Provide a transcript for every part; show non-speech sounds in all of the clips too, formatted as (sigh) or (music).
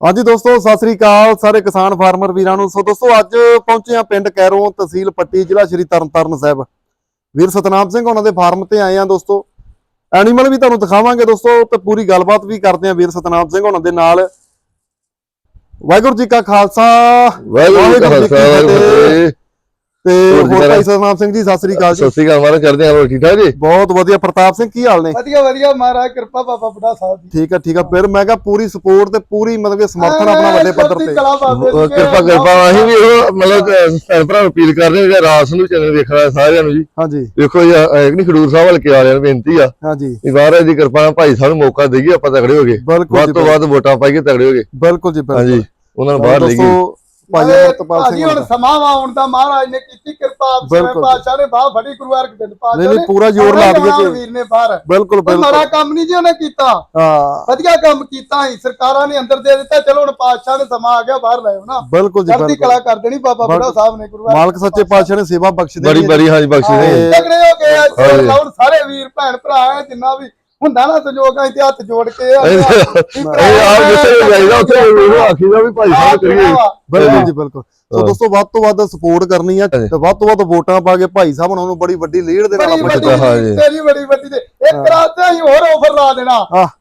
ਹਾਂਜੀ ਦੋਸਤੋ ਸਤਿ ਸ੍ਰੀ ਅਕਾਲ ਸਾਰੇ ਕਿਸਾਨ ਫਾਰਮਰ ਵੀਰਾਂ ਨੂੰ। ਸੋ ਦੋਸਤੋ ਅੱਜ ਪਹੁੰਚੇ ਆ ਪਿੰਡ ਕੈਰੋਂ ਤਹਿਸੀਲ ਪੱਟੀ ਜ਼ਿਲ੍ਹਾ ਸ਼੍ਰੀ ਤਰਨਤਾਰਨ ਸਾਹਿਬ। ਵੀਰ ਸਤਨਾਮ ਸਿੰਘ ਉਹਨਾਂ ਦੇ ਫਾਰਮ ਤੇ ਆਏ ਆ ਦੋਸਤੋ। ਐਨੀਮਲ ਵੀ ਤੁਹਾਨੂੰ ਦਿਖਾਵਾਂਗੇ ਦੋਸਤੋ ਤੇ ਪੂਰੀ ਗੱਲਬਾਤ ਵੀ ਕਰਦੇ ਆ ਵੀਰ ਸਤਨਾਮ ਸਿੰਘ ਉਹਨਾਂ ਦੇ ਨਾਲ। ਵਾਹਿਗੁਰੂ ਜੀ ਕਾ ਖਾਲਸਾ। ਵਾਹਿਗੁਰੂ ਜੀ ਕਾ ਫਤਿਹ। ਤੇ ਹੋਰ ਭਾਈ ਸਤਨਾਮ ਸਿੰਘ ਜੀ ਸਤਿ ਸ੍ਰੀ ਅਕਾਲ ਜੀ। ਸਤਿ ਸ੍ਰੀ ਅਕਾਲ ਮਹਾਰਾਜ ਕਰਦੇ ਹਾਂ ਹੋਰ ਠੀਕ ਠਾਕ ਜੀ? ਬਹੁਤ ਵਧੀਆ ਪ੍ਰਤਾਪ ਸਿੰਘ ਕੀ ਹਾਲ ਨੇ? ਵਧੀਆ ਵਧੀਆ ਮਹਾਰਾਜ ਕਿਰਪਾ ਬਾਬਾ ਬੁੱਢਾ ਸਾਹਿਬ ਦੀ। ਠੀਕ ਆ ਠੀਕ ਆ। ਫਿਰ ਮੈਂ ਕਿਹਾ ਪੂਰੀ ਸਪੋਰਟ ਤੇ ਪੂਰੀ ਮਤਲਬ ਕਿ ਸਮਰਥਨ ਆਪਣਾ ਵੱਡੇ ਪੱਧਰ ਤੇ। ਕਿਰਪਾ ਕਿਰਪਾ ਅਸੀਂ ਵੀ ਉਹ ਮਤਲਬ ਭੈਣ ਭਰਾ ਨੂੰ ਅਪੀਲ ਕਰ ਰਹੇ ਹਾਂ ਕਿ ਰਾਸ ਨੂੰ ਚੈਨਲ ਵੇਖਣਾ ਹੈ ਸਾਰਿਆਂ ਨੂੰ ਜੀ। ਹਾਂਜੀ। ਵੇਖੋ ਜੀ ਇੱਕ ਨਹੀਂ ਖਡੂਰ ਸਾਹਿਬ ਹਲਕੇ ਵਾਲਿਆਂ ਨੂੰ ਬੇਨਤੀ ਆ। ਹਾਂਜੀ। ਕਿ ਮਹਾਰਾਜ ਦੀ ਕਿਰਪਾ ਨਾਲ ਭਾਈ ਸਾਹਿਬ ਨੂੰ ਮੌਕਾ ਦੇਈਏ ਆਪਾਂ ਤਗੜੇ ਹੋ ਗਏ। ਬਿਲਕੁਲ ਵੱਧ ਜੀ ਤੋਂ ਵੱਧ ਵੋਟਾਂ ਪਾਈਏ ਤਗੜੇ ਹੋ ਗਏ। ਬਿਲਕੁਲ ਜੀ ਬਿਲਕੁਲ। ਹਾਂਜੀ ਉਹਨਾਂ ਨੂੰ ਬਾਹਰ ਲੈ ਗਏ ਦੋਸਤੋ ਭਾਈ ਅਮਰਤਪਾਲ ਸਿੰਘ ਭਾਜੀ ਹੁਣ। ਸਮਾਂ ਆਉਣ ਦਾ ਮਹਾਰਾਜ ਨੇ ਕੀਤੀ ਕਿਰਪਾ ਬਿਲਕੁਲ। ਪਾਤਸ਼ਾਹ ਨੇ ਬਾਹ ਫੜੀ ਗੁਰੂ ਅਰਜਨ ਪਾਤਸ਼ਾਹ ਨਹੀਂ, ਨਹੀਂ, ਨੇ ਪੂਰਾ ਜ਼ੋਰ ਲਾ ਕਿ- ਵੀਰ ਨੇ ਬਾਹਰ ਬਿਲਕੁਲ ਕੋਈ ਮਾੜਾ ਬਿਲਕੁਲ ਕੰਮ ਨਹੀਂ ਜੀ ਉਹਨੇ ਕੀਤਾ ਹਾਂ ਵਧੀਆ ਕੰਮ ਕੀਤਾ ਹੀ ਸਰਕਾਰਾਂ ਨੇ ਅੰਦਰ ਦੇ ਦਿੱਤਾ ਚਲੋ ਹੁਣ ਪਾਤਸ਼ਾਹ ਨੇ ਸਮਾਂ ਆ ਗਿਆ ਬਾਹਰ ਲੈ ਆਉਣਾ ਬਿਲਕੁਲ ਜੀ ਚੜ੍ਹਦੀ ਬਿਲਕੁਲ ਕਲਾ ਕਰ ਦੇਣੀ ਬਾਬਾ ਬਿਲਕੁਲ। ਸਾਹਿਬ ਨੇ ਗੁਰੂ ਮਾਲਕ ਸੱਚੇ ਪਾਤਸ਼ਾਹ ਨੇ ਸੇਵਾ ਬਖਸ਼ ਬੜੀ ਦੇਣੀ ਹੈ। ਬੜੀ ਹਾਂਜੀ ਬਖਸ਼ੀ ਹਾਂ, ਦੇ ਤਗੜੇ ਹੋ ਗਏ ਅੱਜ ਸਾਰੇ ਵੀਰ ਭੈਣ ਭਰਾ ਹੈ ਜਿੰਨਾ ਵੀ ਹੁੰਦਾ ਨਾ ਸੰਜੋਗ ਅਸੀਂ ਤੇ ਹੱਥ ਜੋੜ ਕੇ ਆ ਇਹ ਆਪ ਜਿੱਥੇ ਜਾਈਦਾ ਉੱਥੇ ਉਹ ਆਖੀਦਾ ਵੀ ਭਾਈ ਸਾਹਿਬ ਕਰੀਏ ਬਿਲਕੁਲ ਜੀ ਬਿਲਕੁਲ ਸੋ। ਦੋਸਤੋ ਵੱਧ ਤੋਂ ਵੱਧ ਸਪੋਰਟ ਕਰਨੀ ਹਾਂਜੀ। ਤੇ ਵੱਧ ਤੋਂ ਵੱਧ ਵੋਟਾਂ ਪਾ ਕੇ ਭਾਈ ਸਾਹਿਬ ਉਹਨਾਂ ਨੂੰ ਬੜੀ ਵੱਡੀ ਲੀਡ ਦੇ ਨਾਲ ਆਪਾਂ ਜੀ। ਤੇਰੀ ਬੜੀ ਵੱਡੀ ਤੇ ਇੱਕ ਰਾਤ ਤੇ ਅਸੀਂ ਹੋਰ ਆਫਰ ਲਾ ਦੇਣਾ।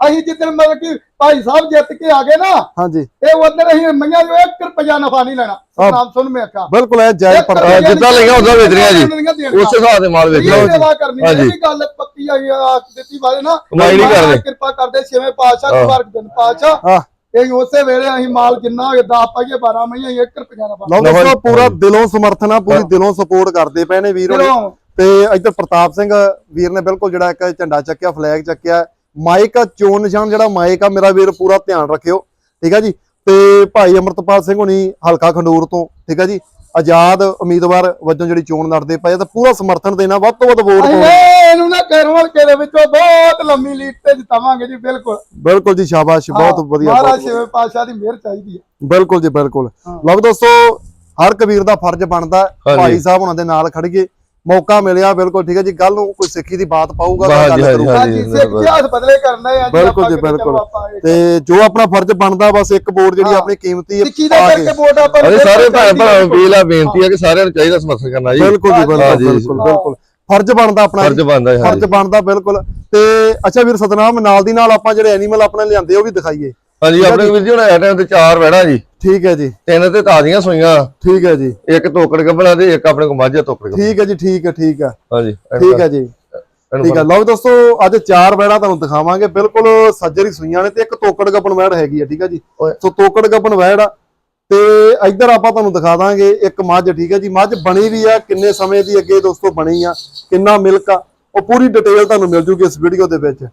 ਅਸੀਂ ਜਿੱਦਣ ਮਤਲਬ ਕਿ ਭਾਈ ਸਾਹਿਬ ਜਿੱਤ ਕੇ ਆ ਗਏ ਨਾ ਹਾਂਜੀ ਇਹ ਉਧਰ ਅਸੀਂ ਮਈਆਂ ਜੋ 1 ਰੁਪਿਆ ਨਫਾ ਨਹੀਂ ਲੈਣਾ। ਨਾਮ ਸੁਣ ਮੈਂ ਆਖਿਆ ਬਿਲਕੁਲ ਇਹ ਜਾਇਜ਼ ਪਰ ਜਿੱਦਾਂ ਲਈਆਂ ਉਦਾਂ ਵੇਚਣੀਆਂ ਜੀ। ਉਸੇ ਹਿਸਾਬ ਦੇ ਮਾਲ ਵੇਚਣਾ ਇਹ ਸੇਵਾ ਕਰਨੀ ਹਾਂਜੀ। ਇਹ ਗੱਲ ਪੱਕੀ ਆਈ ਆ ਦਿੱਤੀ ਵਾਲੇ ਨਾ ਕਮਾਈ ਨਹੀਂ ਕਰਦੇ। ਕਿਰਪਾ ਕਰਦੇ ਛੇਵੇਂ ਪਾਤਸ਼ਾਹ। ਕੁਵਾਰਕ ਦਿਨ ਪਾਤਸ਼ਾਹ ਹਾਂ ਇਹ ਉਸੇ ਵੇਲੇ ਅਸੀਂ ਮਾਲ ਕਿੰਨਾ ਹੋਇਆ 10 ਪਾਈਏ 12 ਮਈਆਂ 1 ਰੁਪਿਆ ਨਫਾ ਲਓ ਦੋਸਤੋ ਪੂਰਾ। ਦਿਲੋਂ ਸਮਰਥਨ ਆ ਪੂਰੀ। ਦਿਲੋਂ ਸਪੋਰਟ ਕਰਦੇ ਪਏ ਨੇ ਵੀਰ ਹੋਣੀ। ਤੇ ਇੱਧਰ ਪ੍ਰਤਾਪ ਸਿੰਘ ਵੀਰ ਨੇ ਬਿਲਕੁਲ ਜਿਹੜਾ ਇੱਕ ਝੰਡਾ ਚੱਕਿਆ ਫਲੈਗ ਚੱਕਿਆ। ਮਾਈਕ ਆ ਚੋਣ ਨਿਸ਼ਾਨ ਜਿਹੜਾ ਮਾਈਕ ਆ ਮੇਰਾ ਵੀਰ ਪੂਰਾ ਧਿਆਨ ਰੱਖਿਓ। ਠੀਕ ਆ ਜੀ? ਤੇ ਭਾਈ ਅਮਰਤਪਾਲ ਸਿੰਘ ਹੁਣੀ ਹਲਕਾ ਖੰਡੂਰ ਤੋਂ। ਠੀਕ ਆ ਜੀ? ਆਜ਼ਾਦ ਉਮੀਦਵਾਰ ਵਜੋਂ ਜਿਹੜੀ ਚੋਣ ਲੜਦੇ ਪਏ ਤਾਂ ਪੂਰਾ ਸਮਰਥਨ ਦੇਣਾ ਵੱਧ ਤੋਂ ਵੱਧ ਵੋਟ ਅਸੀਂ ਪਾਉਣੀ ਇਹਨੂੰ ਨਾ ਕੈਰੋਲ ਕੇ ਦੇ ਵਿੱਚੋਂ ਬਹੁਤ ਲੰਮੀ ਲੀਡ ਤੇ ਜਿਤਾਵਾਂਗੇ ਜੀ ਬਿਲਕੁਲ ਬਿਲਕੁਲ ਜੀ ਸ਼ਾਬਾਸ਼ ਬਹੁਤ ਵਧੀਆ ਮਹਾਰਾਜ। ਛੇਵੇਂ ਪਾਤਸ਼ਾਹ ਦੀ ਮਿਹਰ ਚਾਹੀਦੀ ਹੈ ਬਿਲਕੁਲ ਜੀ ਬਿਲਕੁਲ ਹਾਂ। ਲਓ ਦੋਸਤੋ ਹਰ ਕਬੀਰ ਦਾ ਫਰਜ਼ ਬਣਦਾ ਹੈ। ਭਾਈ ਸਾਹਿਬ ਉਹਨਾਂ ਦੇ ਨਾਲ ਖੜੀਏ ਮੌਕਾ ਮਿਲਿਆ ਬਿਲਕੁਲ ਠੀਕ ਹੈ ਜੀ ਕੱਲ ਨੂੰ ਕੋਈ ਸਿੱਖੀ ਦੀ ਬਾਤ ਪਾਊਗਾ ਤਾਂ ਗੱਲ ਕਰੂਗਾ। ਹਾਂਜੀ ਸਿੱਖ ਇਤਿਹਾਸ ਬਦਲੇ ਕਰਨਾ ਹੈ ਬਿਲਕੁਲ ਜੀ, ਬਿਲਕੁਲ। ਤੇ ਜੋ ਆਪਣਾ ਫਰਜ਼ ਬਣਦਾ ਬਸ ਇੱਕ ਵੋਟ ਜਿਹੜੀ ਹਾਂ। ਆਪਣੀ ਕੀਮਤੀ ਹੈ ਸਿੱਖੀ ਦਾ ਕਰਕੇ। ਵੋਟ ਆਪਾਂ ਨੂੰ ਅਰੇ ਸਾਰੇ ਭੈਣ ਭਰਾ ਨੂੰ ਆ ਬੇਨਤੀ ਆ ਕਿ ਸਾਰਿਆਂ ਨੂੰ ਚਾਹੀਦਾ ਸਮਰਥਨ ਕਰਨਾ ਜੀ ਬਿਲਕੁਲ ਜੀ। ਬਿਲਕੁਲ ਬਿਲਕੁਲ ਫਰਜ਼ ਬਣਦਾ ਆਪਣਾ ਫਰਜ਼। ਬਣਦਾ ਹੈ ਫਰਜ਼ ਬਣਦਾ ਬਿਲਕੁਲ। ਤੇ ਅੱਛਾ ਵੀਰ ਸਤਨਾਮ ਨਾਲ ਦੀ ਨਾਲ ਆਪਾਂ ਜਿਹੜੇ ਐਨੀਮਲ ਆਪਣੇ ਲਿਆਂਦੇ ਉਹ ਵੀ ਦਿਖਾਈਏ। ਹਾਂਜੀ ਆਪਣੇ ਵੀਰ ਜੀ ਹੁਣ ਐ ਟਾਈਮ ਤੇ ਚਾਰ ਵੜਾ ਜੀ। ਠੀਕ ਹੈ ਜੀ। ਤਿੰਨ ਤੇ ਤਾਜ਼ੀਆਂ ਸੋਈਆਂ। ਠੀਕ ਹੈ ਜੀ। ਇੱਕ ਤੋਕੜ ਗੱਬਣਾ ਤੇ ਇੱਕ ਆਪਣੇ ਕੋ ਮਾਝਾ ਤੋਕੜ ਗੱਬਣਾ ਠੀਕ ਹੈ ਜੀ ਠੀਕ ਹੈ ਠੀਕ ਹੈ। ਹਾਂਜੀ ਠੀਕ ਹੈ ਜੀ। ਠੀਕ ਹੈ। ਲਓ ਦੋਸਤੋ ਅੱਜ ਚਾਰ ਵੈੜਾਂ ਤੁਹਾਨੂੰ ਦਿਖਾਵਾਂਗੇ। ਬਿਲਕੁਲ ਸੱਜਰੀ ਸੂਈਆਂ ਨੇ ਤੇ ਇੱਕ ਤੋਕੜ ਗੱਪਣ ਵੈੜ ਹੈਗੀ ਆ ਠੀਕ ਹੈ ਜੀ। ਸੋ ਤੋਕੜ ਗੱਪਣ ਵੈੜ ਆ ਤੇ ਇੱਧਰ ਆਪਾਂ ਤੁਹਾਨੂੰ ਦਿਖਾ ਦਾਂਗੇ ਇੱਕ ਮੱਝ ਠੀਕ ਹੈ ਜੀ? ਮੱਝ ਬਣੀ ਵੀ ਆ ਕਿੰਨੇ ਸਮੇਂ ਦੀ ਅੱਗੇ ਦੋਸਤੋ ਬਣੀ ਆ ਕਿੰਨਾ ਮਿਲਕ ਆ ਉਹ ਪੂਰੀ ਡਿਟੇਲ ਤੁਹਾਨੂੰ ਮਿਲ ਜੂਗੀ ਇਸ ਵੀਡੀਓ ਦੇ ਵਿੱਚ।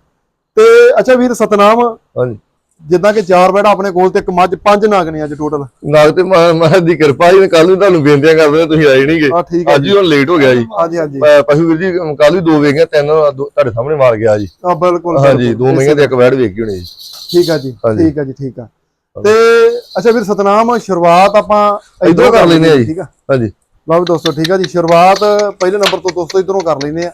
ਤੇ ਅੱਛਾ ਵੀਰ ਸਤਨਾਮ ਹਾਂਜੀ। ਜਿੱਦਾਂ ਕਿ ਚਾਰ ਵੈੜਾਂ ਆਪਣੇ ਕੋਲ ਤੇ ਇੱਕ ਮੱਝ ਪੰਜ ਨਾਗ ਨੇ ਅੱਜ ਟੋਟਲ ਨਾਗ ਤੇ ਮਹਾਰਾਜ ਦੀ ਕਿਰਪਾ ਜੀ ਕੱਲ ਨੂੰ ਤੁਹਾਨੂੰ ਬੇਨਤੀਆਂ ਕਰਦੇ ਹਾਂ, ਤੁਸੀਂ ਆਏ ਨਹੀਂਗੇ ਹੈ ਅੱਜ ਹੀ ਹੁਣ ਲੇਟ ਹੋ ਗਿਆ ਜੀ। ਹਾਂਜੀ ਹਾਂਜੀ। ਪਸ਼ੂ ਵੀਰ ਜੀ ਕੱਲ ਵੀ ਦੋ ਵੇਖੀਆਂ ਤਿੰਨ ਤੁਹਾਡੇ ਸਾਹਮਣੇ ਮਾਰ ਗਿਆ ਜੀ। ਆ ਬਿਲਕੁਲ ਹਾਂਜੀ। ਦੋ ਮਹੀਨੇ ਤੇ ਇੱਕ ਵੈੜ ਵੇਖੀ ਹੋਣੀ ਜੀ। ਠੀਕ ਆ ਜੀ। ਠੀਕ ਆ ਜੀ ਠੀਕ ਆ। ਤੇ ਅੱਛਾ ਵੀਰ ਸਤਨਾਮ ਸ਼ੁਰੂਆਤ ਆਪਾਂ ਇੱਧਰੋਂ ਕਰ ਲੈਂਦੇ ਆ ਜੀ। ਠੀਕ ਆ? ਹਾਂਜੀ। ਲਓ ਵੀ ਦੋਸਤੋ ਠੀਕ ਆ ਜੀ ਸ਼ੁਰੂਆਤ ਪਹਿਲੇ ਨੰਬਰ ਤੋਂ ਦੋਸਤੋ ਇਧਰੋਂ ਕਰ ਲੈਂਦੇ ਆ।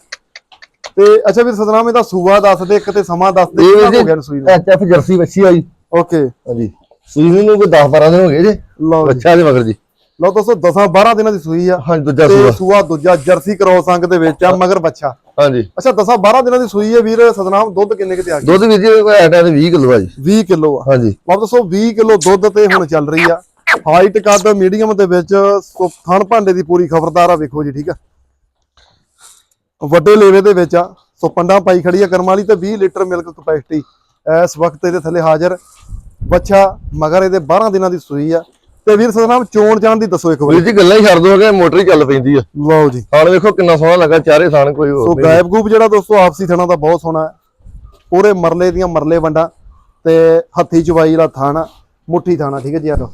ਤੇ ਅੱਛਾ ਵੀਰ ਸਤਨਾਮ ਇਹਦਾ ਸੂਆ ਦੱਸ ਦੇ ਇੱਕ ਤੇ ਸਮਾਂ ਦੱਸ ਦੇ ਕਿੰਨਾ ਹੋ ਗਿਆ ਰਸੂਈ ਨੂੰ? ਐਚਐਫ ਜਰਸੀ ਬੱਚੀ ਆ ਜੀ। ਓਕੇ। ਹਾਂਜੀ। ਸੂਈ ਨੂੰ ਕੋਈ 10 12 ਦਿਨ ਹੋ ਗਏ ਜੀ। ਲਓ ਜੀ। ਬੱਚਾ ਦੇ ਮਗਰ ਜੀ। ਲਓ ਦੋਸਤੋ 10 12 ਦਿਨਾਂ ਦੀ ਸੂਈ ਆ। ਹਾਂਜੀ ਦੂਜਾ ਸੂਆ। ਸੂਆ ਦੂਜਾ ਜਰਸੀ ਕਰੋਸ ਅੰਗ ਦੇ ਵਿੱਚ ਆ ਮਗਰ ਬੱਚਾ ਹਾਂਜੀ। ਅੱਛਾ 10 12 ਦਿਨਾਂ ਦੀ ਸੂਈ ਹੈ ਵੀਰ ਸਤਨਾਮ ਦੁੱਧ ਕਿੰਨੇ ਕਿਤੇ ਆ ਗਿਆ ਦੁੱਧ ਵੀਰ ਜੀ ਐਟਾ ਤੇ 20 ਕਿਲੋ ਆ ਜੀ। 20 ਕਿਲੋ ਆ। ਹਾਂਜੀ। ਲਓ ਦੋਸਤੋ 20 ਕਿਲੋ ਦੁੱਧ ਤੇ ਹੁਣ ਚੱਲ ਰਹੀ ਆ। ਹਾਈਟ ਕੱਦ ਮੀਡੀਅਮ ਦੇ ਵਿੱਚ ਥਣ ਭਾਂਡੇ ਦੀ ਪੂਰੀ ਖਬਰਦਾਰ ਆ ਵੇਖੋ ਜੀ ਠੀਕ ਆ। ਵੱਡੇ ਲੇਵੇ ਦੇ ਵਿੱਚ ਆ ਸੋ ਪੰਡਾ ਪਾਈ ਖੜੀ ਆ ਕਰਮ ਵਾਲੀ ਤੇ 20 ਲੀਟਰ ਮਿਲਕ ਕਪੈਸਿਟੀ ਇਸ ਵਕਤ ਇਹਦੇ ਥੱਲੇ ਹਾਜ਼ਰ। ਬੱਚਾ ਮਗਰ ਇਹਦੇ 12 ਦਿਨਾਂ ਦੀ ਸੂਈ ਆ। ਤੇ ਵੀਰ ਸਤਨਾਮ ਚੋਣ ਜਾਣ ਦੀ ਦੱਸੋ ਇੱਕ ਵਾਰੀ। ਵੀਰ ਜੀ ਗੱਲਾਂ ਹੀ ਛੱਡ ਦੋਗੇ ਮੋਟਰ ਹੀ ਚੱਲ ਪੈਂਦੀ ਆ। ਲਓ ਜੀ। ਹਾਲ ਵੇਖੋ ਕਿੰਨਾ ਸੋਹਣਾ ਲੱਗਾ ਚਾਰੇ ਥਾਣ ਕੋਈ ਹੋਰ ਸੋ। ਗਾਇਬ ਗੂਪ ਜਿਹੜਾ ਦੋਸਤੋ ਆਪਸੀ ਥਣਾ ਦਾ ਬਹੁਤ ਸੋਹਣਾ ਹੈ। ਪੂਰੇ ਮਰਲੇ ਦੀਆਂ ਮਰਲੇ ਵੰਡਾ ਤੇ ਹੱਥੀ ਚਵਾਈ ਵਾਲਾ ਥਾਣਾ ਮੁੱਠੀ ਥਾਣਾ ਠੀਕ ਹੈ ਜੀ ਆਟੋ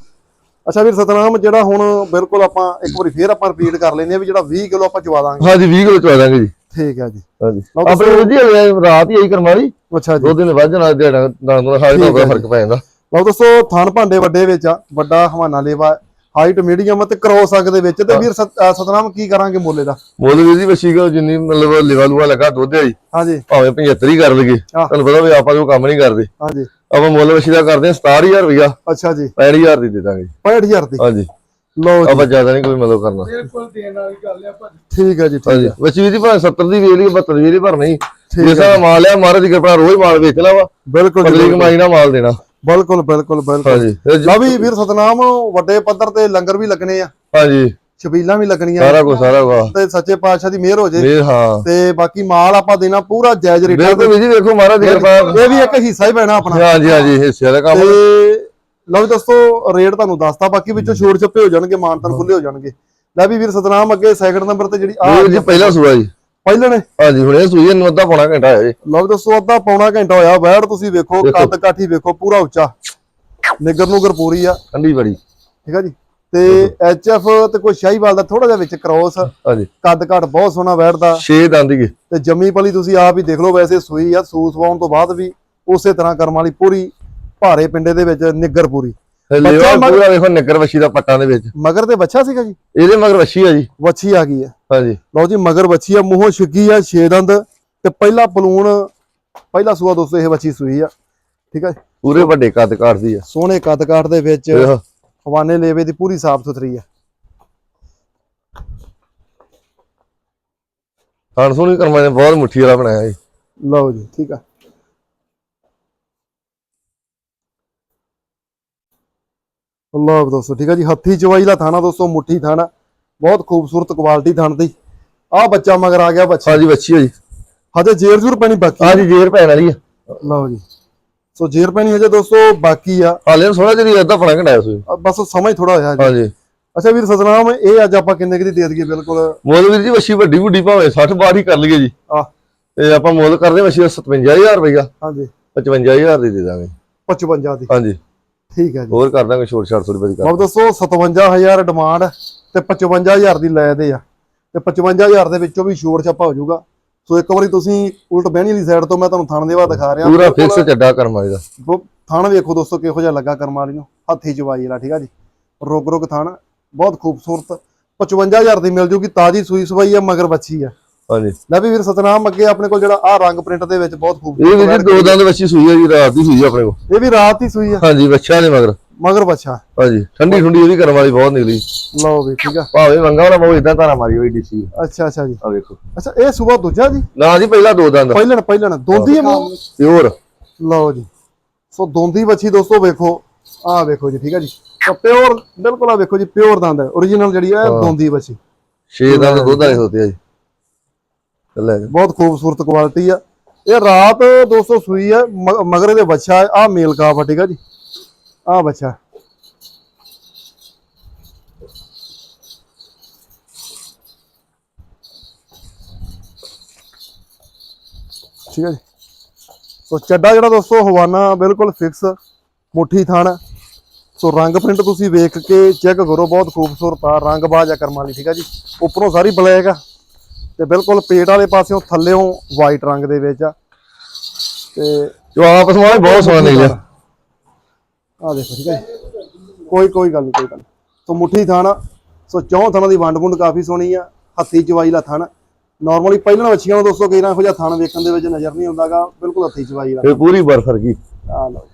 ਅੱਛਾ ਵੀਰ ਸਤਨਾਮ ਜਿਹੜਾ ਹੁਣ ਬਿਲਕੁਲ ਆਪਾਂ ਇੱਕ ਵਾਰੀ ਫੇਰ ਆਪਾਂ ਰਿਪੀਟ ਕਰ ਲੈਂਦੇ ਆ ਵੀ ਜਿਹੜਾ 20 ਕਿਲੋ ਆਪਾਂ ਚਵਾ ਦਾਂਗੇ। ਹਾਂਜੀ 20 ਕਿਲੋ ਚਵਾ ਦਾਂਗੇ ਜੀ। ਠੀਕ ਹੈ ਜੀ। ਹਾਂਜੀ। ਲਓ ਆਪਣੇ ਜੀ ਰਾਤ ਹੀ ਆਈ ਕਰਮਾਲੀ। ਅੱਛਾ ਜੀ। ਦੋ ਦਿਨ ਵੱਧ ਦਿਹਾੜਾ ਨਾਲ ਨਾਲ ਹਾਲੇ ਠੀਕ ਹੈ ਤਾਂ ਫ਼ਰਕ ਪੈ ਜਾਂਦਾ। ਲਓ ਦੋਸਤੋ ਥਾਨ ਭਾਂਡੇ ਵੱਡੇ ਵਿੱਚ ਆ ਵੱਡਾ ਹਵਾਨਾ ਲੇਵਾ ਹਾਈਟ ਮੀਡੀਅਮ ਤੇ ਕ੍ਰੋਸ ਅੰਗ ਦੇ ਵਿੱਚ। ਤੇ ਵੀਰ ਸਤਨਾਮ ਕੀ ਕਰਾਂਗੇ ਮੁੱਲੇ ਦਾ? ਮੁੱਲ ਵੀਰ ਜੀ ਵਸੀ ਕੋ ਜਿੰਨੀ ਮਤਲਬ ਲਿਵਾ ਲੂਆ ਲੱਗਾ ਦੁੱਧ ਆ ਜੀ ਹਾਂਜੀ। ਭਾਵੇਂ 75 ਹੀ ਕਰ ਆਹ। ਤੁਹਾਨੂੰ ਪਤਾ ਵੀ ਆਪਾਂ ਉਹ ਕੰਮ ਨਹੀਂ ਕਰਦੇ। ਹਾਂਜੀ। ਆਪਾਂ ਮੁੱਲ ਵਸ਼ੀ ਦਾ ਕਰਦੇ ਆ 67000 ਰੁਪਇਆ ਅੱਛਾ ਜੀ। 65000 ਦੀ ਦੇ ਦਾਂਗੇ। ਜੀ। 65000 ਦੀ? ਹਾਂਜੀ। ਲਓ ਜੀ। ਆਪਾਂ ਜ਼ਿਆਦਾ ਨਹੀਂ ਕੋਈ ਮਤਲਬ ਕਰਨਾ। ਬਿਲਕੁਲ ਦੇਣ ਵਾਲੀ ਗੱਲ ਆ ਭਾਜੀ ਠੀਕ ਹੈ ਜੀ ਠੀਕ ਹਾਂਜੀ। ਹੈ। ਵਸ਼ੀ ਵੀ ਦੀ ਭਾਵੇਂ 70 ਦੀ ਵੇਚ ਲਈ 72 ਦੀ ਵੇਚ ਲਈ ਪਰ ਨਹੀਂ ਜਿਸ ਮਾਲ ਆ ਮਹਾਰਾਜ ਦੀ ਕਿਰਪਾ ਰੋਜ਼ ਮਾਲ ਵੇਚਣਾ ਵਾ। ਬਿਲਕੁਲ ਬਿਲਕੁਲ। ਕਮਾਈ ਨਾਲ ਮਾਲ ਦੇਣਾ। ਬਿਲਕੁਲ ਬਿਲਕੁਲ ਬਿਲਕੁਲ। ਲਓ ਵੀ ਵੀਰ ਸਤਨਾਮ ਵੱਡੇ ਪੱਧਰ ਤੇ ਲੰਗਰ ਵੀ ਲੱਗਣੇ ਆ। ਹਾਂਜੀ। ਛਬੀਲਾਂ ਵੀ ਲੱਗਣੀਆਂ। ਸਾਰਾ ਕੁਝ ਸਾਰਾ ਕੁਝ ਤੇ ਸੱਚੇ ਪਾਤਸ਼ਾਹ ਦੀ ਮਿਹਰ ਹੋ ਜੇ। ਇਹ ਹਾਂ। ਤੇ ਬਾਕੀ ਮਾਲ ਆਪਾਂ ਦੇਣਾ ਪੂਰਾ ਜਾਇਜ਼ ਰੇਟਾਂ ਬਿਲਕੁਲ ਵੀ ਜੀ ਵੇਖੋ ਮਹਾਰਾਜ ਦੀ ਕਿਰਪਾ। ਇਹ ਵੀ ਇੱਕ ਹਿੱਸਾ ਹੀ ਪੈਣਾ ਆਪਣਾ। ਹਾਂਜੀ ਹਾਂਜੀ ਹਿੱਸੇ ਦਾ ਕੰਮ। ਤੇ ਲਓ ਵੀ ਦੋਸਤੋ ਰੇਟ ਤੁਹਾਨੂੰ ਦੱਸਤਾ। ਬਾਕੀ ਵਿੱਚੋਂ ਛੋੜ ਛੱਪੇ ਹੋ ਜਾਣਗੇ ਮਾਨਤਨ ਖੁੱਲੇ ਹੋ ਜਾਣਗੇ। ਲੈ ਵੀ ਵੀਰ ਸਤਨਾਮ ਅੱਗੇ ਸੈਕਿੰਡ ਨੰਬਰ ਤੇ ਜਿਹੜੀ ਆ ਜੀ ਪਹਿਲਾ ਸੂਆ ਜੀ। ਪਹਿਲੇ ਨੇ ਹਾਂਜੀ ਹੁਣ ਇਹ ਸੂਈ ਨੂੰ ਅੱਧਾ ਪੌਣਾ ਘੰਟਾ ਹੋਇਆ ਜੀ। ਲਓ ਵੀ ਦੋਸਤੋ ਅੱਧਾ ਪੌਣਾ ਘੰਟਾ ਹੋਇਆ ਵੈੜ ਤੁਸੀਂ ਵੇਖੋ ਦੇਖੋ। ਕੱਦ ਕਾਠੀ ਵੇਖੋ ਪੂਰਾ ਉੱਚਾ। ਨਿਗਰ ਨੂਗਰ ਪੂਰੀ ਆ। ਠੰਡੀ ਬੜੀ। ਠੀਕ ਆ ਜੀ? ਤੇ ਐਚਐਫ ਤੇ ਕੋਈ ਸ਼ਾਹੀਵਾਲ ਦਾ ਥੋੜਾ ਜਿਹਾ ਵਿੱਚ ਕ੍ਰੋਸ ਹਾਂਜੀ। ਕੱਦ ਘੱਟ ਬਹੁਤ ਸੋਹਣਾ ਵੈੜ ਦਾ 6 ਦੰਦ ਹੀ। ਤੇ ਜੰਮੀ ਪਲੀ ਤੁਸੀਂ ਆਪ ਹੀ ਦੇਖ ਲਓ ਵੈਸੇ ਸੂਈ ਆ ਸੂਸ ਵਾਉਣ ਤੋਂ ਬਾਅਦ ਵੀ ਉਸੇ ਤਰ੍ਹਾਂ ਕਰਮ ਵਾਲੀ ਪੂਰੀ ਭਾਰੇ ਪਿੰਡੇ ਦੇ ਵਿੱਚ ਨਿੱਗਰ ਪੂਰੀ। ਮਗਰ- ਪੂਰਾ ਵੇਖੋ ਨਿੱਕਰ ਵਸ਼ੀ ਦਾ ਪੱਟਾਂ ਦੇ ਵਿੱਚ। ਮਗਰ ਤੇ ਬੱਚਾ ਸੀਗਾ ਜੀ? ਇਹਦੇ ਮਗਰ ਵਸ਼ੀ ਆ ਜੀ। ਵੱਛੀ ਆ ਗਈ ਹੈ ਹਾਂਜੀ। ਲਓ ਜੀ ਮਗਰ ਵੱਛੀ ਆ ਮੂੰਹੋਂ ਛਿੱਗੀ ਆ ਛੇ ਦੰਦ ਤੇ ਪਹਿਲਾ ਪਲੂਣ ਪਹਿਲਾ ਸੂਆ ਦੋਸਤੋ ਇਹ ਵੱਛੀ ਸੂਈ ਆ। ਠੀਕ ਆ ਪੂਰੇ ਵੱਡੇ ਕੱਦ ਕਾਟਦੀ ਆ। ਸੋਹਣੇ ਕੱਦ ਕਾਠ ਦੇ ਵਿੱਚ ਵੇਖੋ ਹਵਾਨੇ ਲੇਵੇ ਦੀ ਪੂਰੀ ਸਾਫ਼ ਸੁਥਰੀ ਆ। ਖਾਣ ਸੋਹਣੀ ਕਰਮਾਂ ਨੇ ਬਹੁਤ ਮੁੱਠੀ ਵਾਲਾ ਬਣਾਇਆ ਜੀ। ਲਓ ਜੀ ਠੀਕ ਆ। ਅੱਲਾਹ ਦੋਸਤੋ ਠੀਕ ਆ ਜੀ ਹੱਥੀ ਚਵਾਈ ਦਾ ਥਾਣਾ ਦੋਸਤੋ ਮੁੱਠੀ ਥਾਣਾ। ਬਹੁਤ ਖੂਬਸੂਰਤ ਕੁਆਲਿਟੀ ਥਣ ਦੀ। ਆ ਬੱਚਾ ਮਗਰ ਆ ਗਿਆ ਬੱਚਾ। ਹਾਂਜੀ ਆ ਜੀ। ਹਜੇ ਜੇਰ ਜੂਰ ਪੈਣੀ ਬਾਕੀ ਆ। ਹਾਂਜੀ ਜੇਰ ਪੈਣ ਵਾਲੀ ਆ। ਲਓ ਜੀ। ਸੋ ਜੇਰ ਪੈਣੀ ਹਜੇ ਦੋਸਤੋ ਬਾਕੀ ਆ। ਹਾਲੇ ਥੋੜਾ ਜਿਹਾ ਅੱਧਾ ਪੌਣਾ ਘੰਟਾ ਹੋਇਆ ਸੂਈ ਅ, ਬਸ ਸਮਾਂ ਹੀ ਥੋੜਾ ਹੋਇਆ ਜੀ। ਹਾਂਜੀ। ਅੱਛਾ ਵੀਰ ਸਤਨਾਮ ਇਹ ਅੱਜ ਆਪਾਂ ਕਿੰਨੇ ਕੁ ਦੀ ਦੇ ਦਈਏ? ਬਿਲਕੁਲ। ਮੁੱਲ ਵੀਰ ਜੀ ਵੱਛੀ ਵੱਡੀ ਵੱਡੀ ਭਾਵੇਂ 60 ਬਾਰ ਹੀ ਕਰ ਲਈਏ ਜੀ। ਆ ਤੇ ਆਪਾਂ ਮੁੱਲ ਕਰਦੇ ਵੱਛੀ ਦਾ 57000 ਰੁਪਇਆ ਹਾਂਜੀ। 55000 ਦੀ ਦੇ ਦਾਂਗੇ। 55 ਦੀ। ਹਾਂਜੀ। ਠੀਕ ਹੈ ਜੀ। ਹੋਰ ਕਰ ਦਾਂਗੇ ਛੋਟ ਛਾਟ ਥੋੜੀ ਬਦੀ ਕਰ ਬਾਬ ਦੱਸੋ 57000 ਡਿਮਾਂਡ ਤੇ 55000 ਦੀ ਲੈ ਦੇ ਆ। ਤੇ 55000 ਦੇ ਵਿੱਚੋਂ ਵੀ ਛੋੜ ਛਾਪਾ ਹੋ ਜਾਊਗਾ। ਸੋ ਇੱਕ ਵਾਰੀ ਤੁਸੀਂ ਉਲਟ ਬਹਿਣੀ ਵਾਲੀ ਸਾਈਡ ਤੋਂ ਮੈਂ ਤੁਹਾਨੂੰ ਥਣ ਦੇਵਾ ਦਿਖਾ ਰਿਹਾ। ਪੂਰਾ ਫਿਕਸ ਚੱਡਾ ਕਰਮਾ ਇਹਦਾ। ਥਣ ਵੇਖੋ ਦੋਸਤੋ ਕਿਹੋ ਜਿਹਾ ਲੱਗਾ ਕਰਮ ਵਾਲੀ ਨੂੰ। ਹੱਥੀ ਚਵਾਈ ਵਾਲਾ ਠੀਕ ਆ ਜੀ? ਰੁਕ ਰੁਕ ਥਣ। ਬਹੁਤ ਖੂਬਸੂਰਤ। 55000 ਦੀ ਮਿਲ ਜੂਗੀ ਤਾਜੀ ਸੂਈ ਸਵਾਈ ਆ ਮਗਰ ਬੱਚੀ ਆ। ਹਾਂਜੀ। ਲੈ ਵੀ ਵੀਰ ਸਤਨਾਮ ਅੱਗੇ ਆਪਣੇ ਕੋਲ ਜਿਹੜਾ ਆ ਰੰਗ ਪ੍ਰਿੰਟ ਦੇ ਵਿੱਚ ਬਹੁਤ ਇਹ ਵੀ ਜੀ ਦੋ ਦੰਦ ਵੱਛੀ ਸੂਈ ਆ ਜੀ ਰਾਤ ਦੀ ਸੂਈ ਆ ਆਪਣੇ ਕੋਲ। ਇਹ ਵੀ ਰਾਤ ਹੀ ਸੂਈ ਆ। ਹਾਂਜੀ ਬੱਚਾ ਨੇ ਮਗਰ। ਮਗਰ ਬੱਚਾ ਹਾਂਜੀ ਠੰਡੀ ਠੰਡੀ ਇਹ ਵੀ ਕਰਮ ਵਾਲੀ ਬਹੁਤ ਨਿਕਲੀ। ਲਓ ਵੀ ਠੀਕ ਆ। ਭਾਵੇਂ ਮੰਗਾ ਹੋਣਾ ਬਹੁਤ ਇਦਾਂ ਧਾਰਾ ਮਾਰੀ ਹੋਈ ਡੀਸੀ। ਅੱਛਾ ਅੱਛਾ ਜੀ। ਆ ਵੇਖੋ। ਅੱਛਾ ਇਹ ਸੂਆ ਦੂਜਾ ਜੀ? ਨਾ ਜੀ ਪਹਿਲਾ ਦੋ ਦੰਦ ਪਹਿਲਣ ਪਹਿਲਣ ਦੋਂਦੀ ਹੈ ਪਿਓਰ। ਲਓ ਜੀ। ਸੋ ਦੋਂਦੀ ਬੱਚੀ ਦੋਸਤੋ ਵੇਖੋ। ਆਹ ਵੇਖੋ ਜੀ ਠੀਕ ਹੈ ਜੀ। ਤਾਂ ਪਿਓਰ ਬਿਲਕੁਲ ਆ ਵੇਖੋ ਜੀ ਪਿਓਰ ਦੰਦ ਹੈ। Origignal ਜਿਹੜੀ ਹੈ ਦੋਂਦੀ ਬੱਚੀ ਛੇ ਦੰਦ ਦੁੱਧ ਵਾਲੇ ਹੁੰਦੇ ਆ ਜੀ। ਲੈ ਬਹੁਤ ਖੂਬਸੂਰਤ ਕੁਆਲਿਟੀ ਆ। ਇਹ ਰਾਤ ਦੋਸਤੋ ਸੂਈ ਹੈ ਮ- ਮਗਰ ਦੇ ਬੱਚਾ ਆ ਮੇਲ ਕਾਫ ਆ, ਠੀਕ ਹੈ ਜੀ। ਆ ਬੱਚਾ। ਠੀਕ ਹੈ ਜੀ। ਸੋ ਚੱਡਾ ਜਿਹੜਾ ਦੋਸਤੋ, ਹਵਾਨਾ ਬਿਲਕੁਲ ਫਿਕਸ ਮੁੱਠੀ ਥਣ। ਸੋ ਰੰਗ ਪ੍ਰਿੰਟ ਤੁਸੀਂ ਵੇਖ ਕੇ ਚੈੱਕ ਕਰੋ, ਬਹੁਤ ਖੂਬਸੂਰਤ ਆ, ਰੰਗ ਬਾਜ ਆ ਕਰਮਾਲੀ ਠੀਕ ਆ ਜੀ। ਉੱਪਰੋਂ ਸਾਰੀ ਬਲੈਕ ਆ। ਤੇ ਬਿਲਕੁਲ ਪੇਟ ਵਾਲੇ ਪਾਸਿਓਂ ਥੱਲੇੋਂ ਵਾਈਟ ਰੰਗ ਦੇ ਵਿੱਚ ਆ। ਤੇ ਜੋ ਆਪਸ ਵਿੱਚ ਬਹੁਤ ਸੋਹਣਾ ਨਿਕਲਿਆ ਆ ਦੇਖੋ ਠੀਕ ਹੈ। ਕੋਈ ਕੋਈ ਗੱਲ ਨਹੀਂ ਕੋਈ ਗੱਲ। ਸੋ ਮੁੱਠੀ ਥਣ ਸੋ ਚੌਂ ਥਣਾਂ ਦੀ ਵੰਡ ਵੁੰਡ ਕਾਫੀ ਸੋਹਣੀ ਆ। ਹੱਥੀ ਚਵਾਈ ਦਾ ਥਣ ਨਾਰਮਲੀ ਪਹਿਲਾਂ ਵੱਛੀਆਂ ਨੂੰ ਦੋਸਤੋ ਕਈ ਨਾ ਇਹੋ ਜਿਹਾ ਥਣ ਵੇਖਣ ਦੇ ਵਿੱਚ ਨਜ਼ਰ ਨਹੀਂ ਆਉਂਦਾਗਾ। ਬਿਲਕੁਲ ਹੱਥੀ ਚਵਾਈ ਦਾ ਇਹ ਪੂਰੀ ਬਰਫ ਵਰਗੀ। ਆ ਲਓ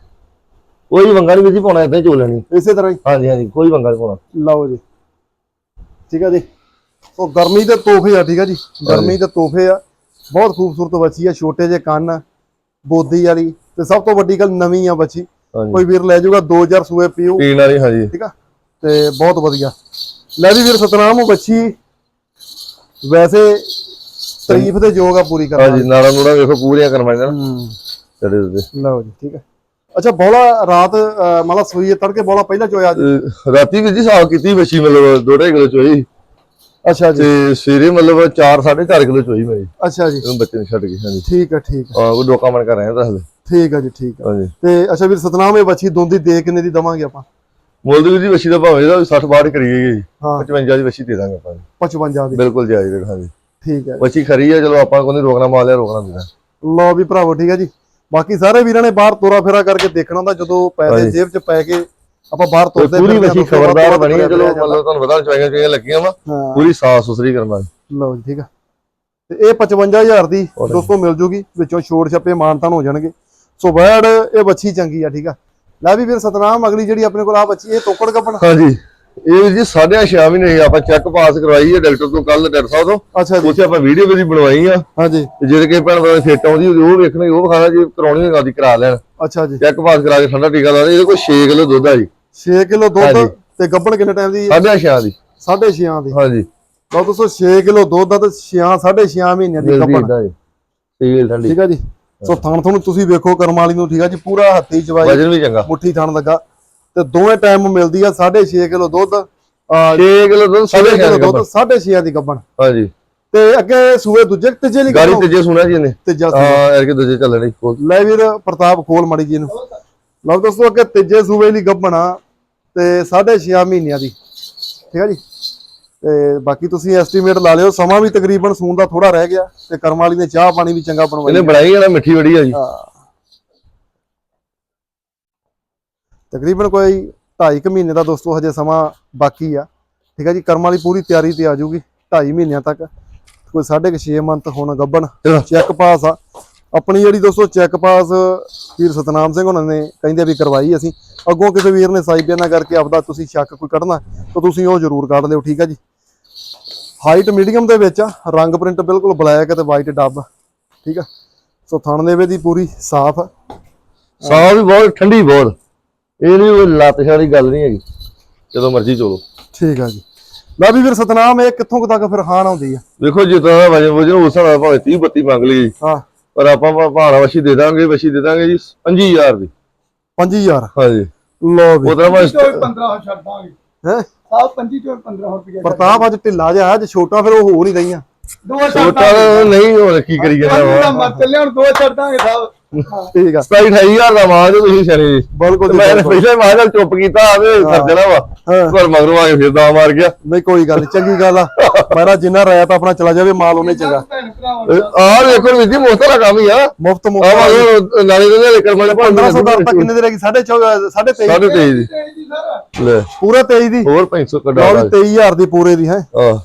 ਕੋਈ ਵੰਗਾ ਨਹੀਂ ਵੀ ਜੀ ਪਾਉਣਾ ਹੀ ਚੋ ਲੈਣੀ। ਇਸੇ ਤਰ੍ਹਾਂ ਹੀ। ਹਾਂਜੀ ਹਾਂਜੀ ਕੋਈ ਵੰਗਾ ਨਹੀਂ ਪਾਉਣਾ। ਲਓ ਜੀ। ਠੀਕ ਆ ਜੀ। ਸੋ ਗਰਮੀ ਦੇ ਤੋਹਫੇ ਆ ਠੀਕ ਆ ਜੀ? ਗਰਮੀ ਦੇ ਤੋਹਫੇ ਆ। ਬਹੁਤ ਖੂਬਸੂਰਤ ਬੱਚੀ ਆ ਛੋਟੇ ਜਿਹੇ ਕੰਨ ਬੋਦੀ ਵਾਲੀ ਤੇ ਸਭ ਤੋਂ ਵੱਡੀ ਗੱਲ ਨਵੀਂ ਆ ਬੱਚੀ ਕੋਈ ਵੀਰ ਲੈ ਜਾਊਗਾ 2000 ਸੂਏ ਪੀਊ। ਪੀਣ ਵਾਲੀ ਹਾਂਜੀ। ਠੀਕ ਆ? ਤੇ ਬਹੁਤ ਵਧੀਆ। ਲੈ ਵੀ ਵੀਰ ਸਤਨਾਮ ਉਹ ਬੱਚੀ ਵੈਸੇ ਤਾਰੀਫ ਦੇ ਯੋਗ ਆ ਪੂਰੀ ਕਰਨਾ ਹਾਂਜੀ ਨਾੜਾ ਨੂੜਾ ਵੇਖੋ ਪੂਰੀਆਂ ਇਹਨਾਂ ਹੂੰ। ਚੜੇ ਉੱਤੇ ਲਓ ਜੀ ਠੀਕ ਹੈ ਅੱਛਾ ਬੋਲਾ ਰਾਤ ਮਤਲਬ ਸੂਈ ਤੜਕੇ ਬੋਲਾ ਪਹਿਲਾਂ ਚੋਇਆ ਰਾਤੀ ਵੀ ਜੀ ਸਾਫ਼ ਕੀਤੀ ਬੱਚੀ ਮਤਲਬ ਦੋ ਢਾਈ ਕਿਲੋ ਚੋਈ। ਅੱਛਾ ਜੀ। ਤੇ ਸਵੇਰੇ ਮਤਲਬ 4 4.5 ਕਿਲੋ ਚੋਈ ਮੇਰੀ। ਅੱਛਾ ਜੀ। ਉਹਨੂੰ ਬੱਚੇ ਨੂੰ ਛੱਡ ਕੇ ਹਾਂਜੀ। ਠੀਕ ਹੈ ਠੀਕ ਹੈ ਆ ਉਹ ਡੋਕਾ ਮਨ ਕਰ ਰਿਹਾ ਦੱਸ ਠੀਕ ਹੈ ਜੀ ਠੀਕ ਹੈ ਹਾਂਜੀ। ਤੇ ਅੱਛਾ ਵੀਰ ਸਤਨਾਮ ਇਹ ਬੱਚੀ ਦੋਂਦੀ ਦੇ ਕਿੰਨੇ ਦੀ ਦਵਾਂਗੇ ਆਪਾਂ? ਮੁੱਲ ਦੀ ਬੱਚੀ ਦਾ ਭਾਵੇਂ ਇਹਦਾ 60 ਬਾਹਰ ਕਰੀਏ ਜੀ। ਹਾਂ। 55 ਦੀ ਬੱਚੀ ਦੇ ਦਾਂਗੇ ਆਪਾਂ 55 ਦੀ। ਬਿਲਕੁਲ ਜਾਇਜ਼ ਰੇਟ ਹਾਂਜੀ। ਠੀਕ ਹੈ ਬੱਚੀ ਖਰੀ ਆ ਚਲੋ ਆਪਾਂ ਕੋਈ ਰੋਕਣਾ ਮਾਲ ਲਿਆ ਰੋਕਣਾ ਦੇਣਾ ਲਓ ਵੀ ਭਰਾਵੋ ਠੀਕ ਹੈ ਜੀ। ਬਾਕੀ ਸਾਰੇ ਵੀਰਾਂ ਨੇ ਬਾਹਰ ਤੋਰਾ ਫੇਰਾ ਕਰਕੇ ਦੇਖਣਾ ਹੁੰਦਾ ਜਦੋਂ ਪੈਸੇ। ਜੇਬ 'ਚ ਪੈ ਕੇ ਆਪਾਂ ਬਾਹਰ ਤੇ ਤੁਰਦੇ ਪੂਰੀ ਦੋਸਤੋ, ਖਬਰਦਾਰ ਬਣੀ ਹੈ ਚਲੋ। ਮਤਲਬ ਤੁਹਾਨੂੰ ਪਤਾ ਚਵਾਈਆਂ ਚਵਾਈਆਂ ਲੱਗੀਆਂ ਵਾ ਪੂਰੀ ਸਾਫ਼ ਸੁਥਰੀ ਕਰਨਾ ਲਓ ਜੀ ਠੀਕ ਆ। ਤੇ ਇਹ 55000 ਦੀ ਦੋਸਤੋ ਮਿਲ ਜੂਗੀ ਵਿੱਚੋਂ ਛੋੜ ਛੱਪੇ ਮਾਨਤਾਨ ਹੋ ਜਾਣਗੇ। ਸੋ ਵੈੜ ਇਹ ਬੱਚੀ ਚੰਗੀ ਆ ਠੀਕ ਆ। ਲੈ ਵੀ ਵੀਰ ਸਤਨਾਮ ਅਗਲੀ ਜਿਹੜੀ ਆਪਣੇ ਕੋਲ ਆ ਬੱਚੀ ਇਹ ਤੋਕੜ ਗੱਪਣ ਹਾਂਜੀ। ਇਹ ਜੀ ਸਾਢੇ ਛੇ ਮਹੀਨੇ ਆਪਾਂ ਚੈੱਕ ਪਾਸ ਕਰਵਾਈ ਹੈ ਡਾਕਟਰ ਤੋਂ ਕੱਲ ਡਾਕਟਰ ਸਾਹਿਬ ਤੋਂ। ਅੱਛਾ ਜੀ। ਉੱਥੇ ਆਪਾਂ ਵੀਡੀਓ ਵੀ ਬਣਵਾਈ ਆ। ਹਾਂਜੀ। ਜਿਹੜੇ ਕਿ ਭੈਣ ਦਾ ਫਿੱਟ ਆਉਂਦੀ ਉਹ ਵੇਖਣੀ ਉਹ ਖਾਣਾ ਜੀ ਕਰਾਉਣੀ ਹੋਵੇ ਆਦੀ ਕਰਾ ਲੈਣ। ਅੱਛਾ ਜੀ। ਚੈੱਕ ਪਾਸ ਕਰਾ ਕੇ ਠੰਡਾ ਟੀਕਾ ਲਾ ਦੇ ਇਹਦੇ ਕੋਲ 6 ਕਿਲੋ ਦੁੱਧ ਆ ਜੀ। 6 ਕਿਲੋ ਦੁੱਧ ਹਾਂਜੀ। ਤੇ ਗੱਬਣ ਕਿੰਨੇ ਟਾਈਮ ਦੀ? ਸਾਢੇ ਛੇ ਦੀ। 6.5 ਦੀ। ਹਾਂਜੀ। ਲਓ ਦੋਸਤੋ 6 ਕਿਲੋ ਦੁੱਧ ਆ ਤੇ 6 6.5 ਮਹੀਨਿਆਂ ਦੀ ਮਿਲਦੀ ਗੱਬਣ। ਇਦਾਂ ਜੀ। ਸੀਲ ਠੰਡੀ। ਠੀਕ ਆ ਜੀ। ਸੋ ਥਣ ਤੁਹਾਨੂੰ ਤੁਸੀਂ ਵੇਖੋ ਕਰਮ ਵਾਲੀ ਨੂੰ ਠੀਕ ਆ ਜੀ। ਪੂਰਾ ਹੱਥੀ ਚਵਾਈ। ਵਜਨ ਵੀ ਚੰਗਾ। ਮੁੱਠੀ ਥਣ ਲੱਗਾ। ਤੇ ਦੋਵੇਂ ਟਾਈਮ ਮਿਲਦੀ ਆ 6.5 ਕਿਲੋ ਦੁੱਧ। ਆ 6 ਕਿਲੋ ਦੁੱਧ 6 ਸਾਢੇ ਕਿਲੋ ਛੇ ਦੁੱਧ 6.5 ਦੀ ਗੱਬਣ। ਹਾਂਜੀ। ਤੇ ਅੱਗੇ ਸੂਏ ਦੂਜੇ ਤੀਜੇ ਲਈ ਗਾੜੀ? ਤੀਜੇ ਸੁਣਿਆ ਜੀ ਇਹਨੇ। ਤੀਜਾ ਹਾਂ ਯਾਰ ਕਿ ਦੂਜੇ ਚੱਲਣੇ ਕੋਲ। ਲੈ ਵੀਰ ਪ੍ਰਤਾਪ ਖੋਲ ਮੜੀ ਜੀ ਨੂੰ ਲਓ ਦੋਸਤੋ ਅੱਗੇ ਤੀਜੇ ਸੂਏ ਲਈ ਗੱਭਣਾ ਤੇ 6.5 ਮਹੀਨਿਆਂ ਦੀ। ਠੀਕ ਆ ਜੀ? ਤੇ ਬਾਕੀ ਤੁਸੀਂ ਐਸਟੀਮੇਟ ਲਾ ਲਿਓ ਸਮਾਂ ਵੀ ਤਕਰੀਬਨ ਸੂਨ ਦਾ ਥੋੜਾ ਰਹਿ ਗਿਆ ਤੇ ਕਰਮ ਵਾਲੀ ਨੇ ਚਾਹ ਪਾਣੀ ਵੀ ਚੰਗਾ ਬਣਵਾਈ ਇਹਨੇ ਬਣਾਈ ਹੈ ਨਾ ਮਿੱਠੀ ਬੜੀ ਆ ਜੀ। ਹਾਂ। ਤਕਰੀਬਨ ਕੋਈ 2.5 ਮਹੀਨੇ ਦਾ ਦੋਸਤੋ ਹਜੇ ਸਮਾਂ ਬਾਕੀ ਆ। ਠੀਕ ਹੈ ਜੀ? ਕਰਮ ਵਾਲੀ ਪੂਰੀ ਤਿਆਰੀ ਤੇ ਆ ਜਾਊਗੀ 2.5 ਮਹੀਨਿਆਂ ਤੱਕ। ਕੋਈ 6.5 ਮੰਥ ਹੁਣ ਗੱਬਣ। ਚੈੱਕ ਪਾਸ ਆ। ਆਪਣੀ ਜਿਹੜੀ ਦੋਸਤੋ ਚੈੱਕ ਪਾਸ ਵੀਰ ਸਤਨਾਮ ਸਿੰਘ ਉਹਨਾਂ ਨੇ ਕਹਿੰਦੇ ਵੀ ਕਰਵਾਈ ਅਸੀਂ। ਅੱਗੋਂ ਕਿਸੇ ਵੀਰ ਨੇ ਸਾਈ ਬਿਆਨਾ ਕਰਕੇ ਆਪਦਾ ਤੁਸੀਂ ਸ਼ੱਕ ਕੋਈ ਕੱਢਣਾ ਤਾਂ ਤੁਸੀਂ ਉਹ ਜ਼ਰੂਰ ਕੱਢ ਲਿਓ ਠੀਕ ਹੈ ਜੀ। ਹਾਈਟ ਮੀਡੀਅਮ ਦੇ ਵਿੱਚ ਆ ਰੰਗ ਪ੍ਰਿੰਟ ਬਿਲਕੁਲ ਬਲੈਕ ਤੇ ਵਾਈਟ ਡੱਬ ਠੀਕ ਆ। ਸੋ ਥਣ ਦੇਵੇ ਦੀ ਪੂਰੀ ਸਾਫ਼। ਆ। ਸਾਹ ਵੀ ਬਹੁਤ ਠੰਡੀ ਬਹੁਤ। ਇਹ ਨਹੀਂ ਉਹ ਲੱਤ ਵਾਲੀ ਗੱਲ ਨਹੀਂ ਹੈਗੀ। ਜਦੋਂ ਮਰਜ਼ੀ ਚੋਲੋ। ਠੀਕ ਆ ਜੀ। ਲੈ ਵੀ ਵੀਰ ਸਤਨਾਮ ਇਹ ਕਿੱਥੋਂ ਕੁ ਤੱਕ ਫਿਰ ਹਾਨ ਆਉਂਦੀ ਆ? ਦੇਖੋ ਜਿੱਦਾਂ ਦਾ ਵਜਨ ਵਜਨ ਉਸ ਨਾਲ ਭਾਵੇਂ 30 32 ਮੰਗ ਲਈ। ਹਾਂ। ਪਰ ਆਪਾਂ ਭਾ- ਭਾਣਾ ਵਸ਼ੀ ਦੇ ਦਾਂਗੇ ਵਸ਼ੀ ਦੇ ਦਾਂਗੇ ਜੀ 25000 ਦੀ। 5000 ਹਾਂਜੀ। ਲੋ ਵੀ। ਉਧਰ ਮੈਂ ਚੋਂ 15 ਛੱਡ ਦਾਂਗੇ। ਹੈ? ਸਾਹ 25 ਚੋਂ 15 ਰੁਪਏ ਪ੍ਰਤਾਪ ਅੱਜ ਢਿੱਲਾ ਜਿਹਾ ਅੱਜ ਛੋਟਾ ਫਿਰ ਉਹ ਹੋ ਨਹੀਂ ਰਹੀਆਂ। ਦੋ ਛੋਟਾ ਨਹੀਂ ਹੋਰ ਕੀ ਕਰੀ ਜਾਂਦਾ ਦਾ ਵਾ। ਮਰ ਚੱਲੇ ਹੁਣ ਦੋ ਛੱਡ ਦਾਂਗੇ ਸਾਹਿਬ ਠੀਕ ਆ। 27 28000 ਦਾ ਮਾਂ ਜੋ ਤੁਸੀਂ ਸ਼ਰੇ ਬਿਲਕੁਲ ਮੈਂ। ਪਹਿਲੇ ਮਾਂ ਨਾਲ ਚੁੱਪ ਕੀਤਾ ਆਵੇ ਸਰ ਜਣਾ ਵਾ ਹਾਂ। ਪਰ ਮਗਰੋਂ ਆ ਕੇ ਫਿਰ ਦਾ ਮਾਰ ਗਿਆ। ਨਹੀਂ ਕੋਈ ਗੱਲ ਚੰਗੀ ਗੱਲ ਆ। ਮੇਰਾ ਜਿੰਨਾ ਰਾਇਤ ਆਪਣਾ ਚਲਾ ਜਾਵੇ ਮਾਲ ਉਹਨੇ ਚੰਗਾ। ਦਾ ਆਹ ਵੇਖੋ ਵੀਰ ਜੀ ਮੁਸਤਰਾ ਕੰਮ ਹੀ ਆ। ਮੁਫਤ ਆ ਮੁਫਤ ਨਾਲੇ ਦੇ ਕਰਮਾਂ ਦੇ 1500 ਦਰ ਤੱਕ ਕਿੰਨੇ ਦੀ ਰਹਿ ਗਈ 2.5 ਸਾਢੇ 23 ਤੇਈ ਦੀ। ਜੀ ਸਰ ਲੈ। ਪੂਰਾ 23 ਦੀ। ਹੋਰ 500 ਕੱਢਾ ਲਓ ਵੀ 23000 ਦੀ ਪੂਰੇ ਦੀ ਹੈ।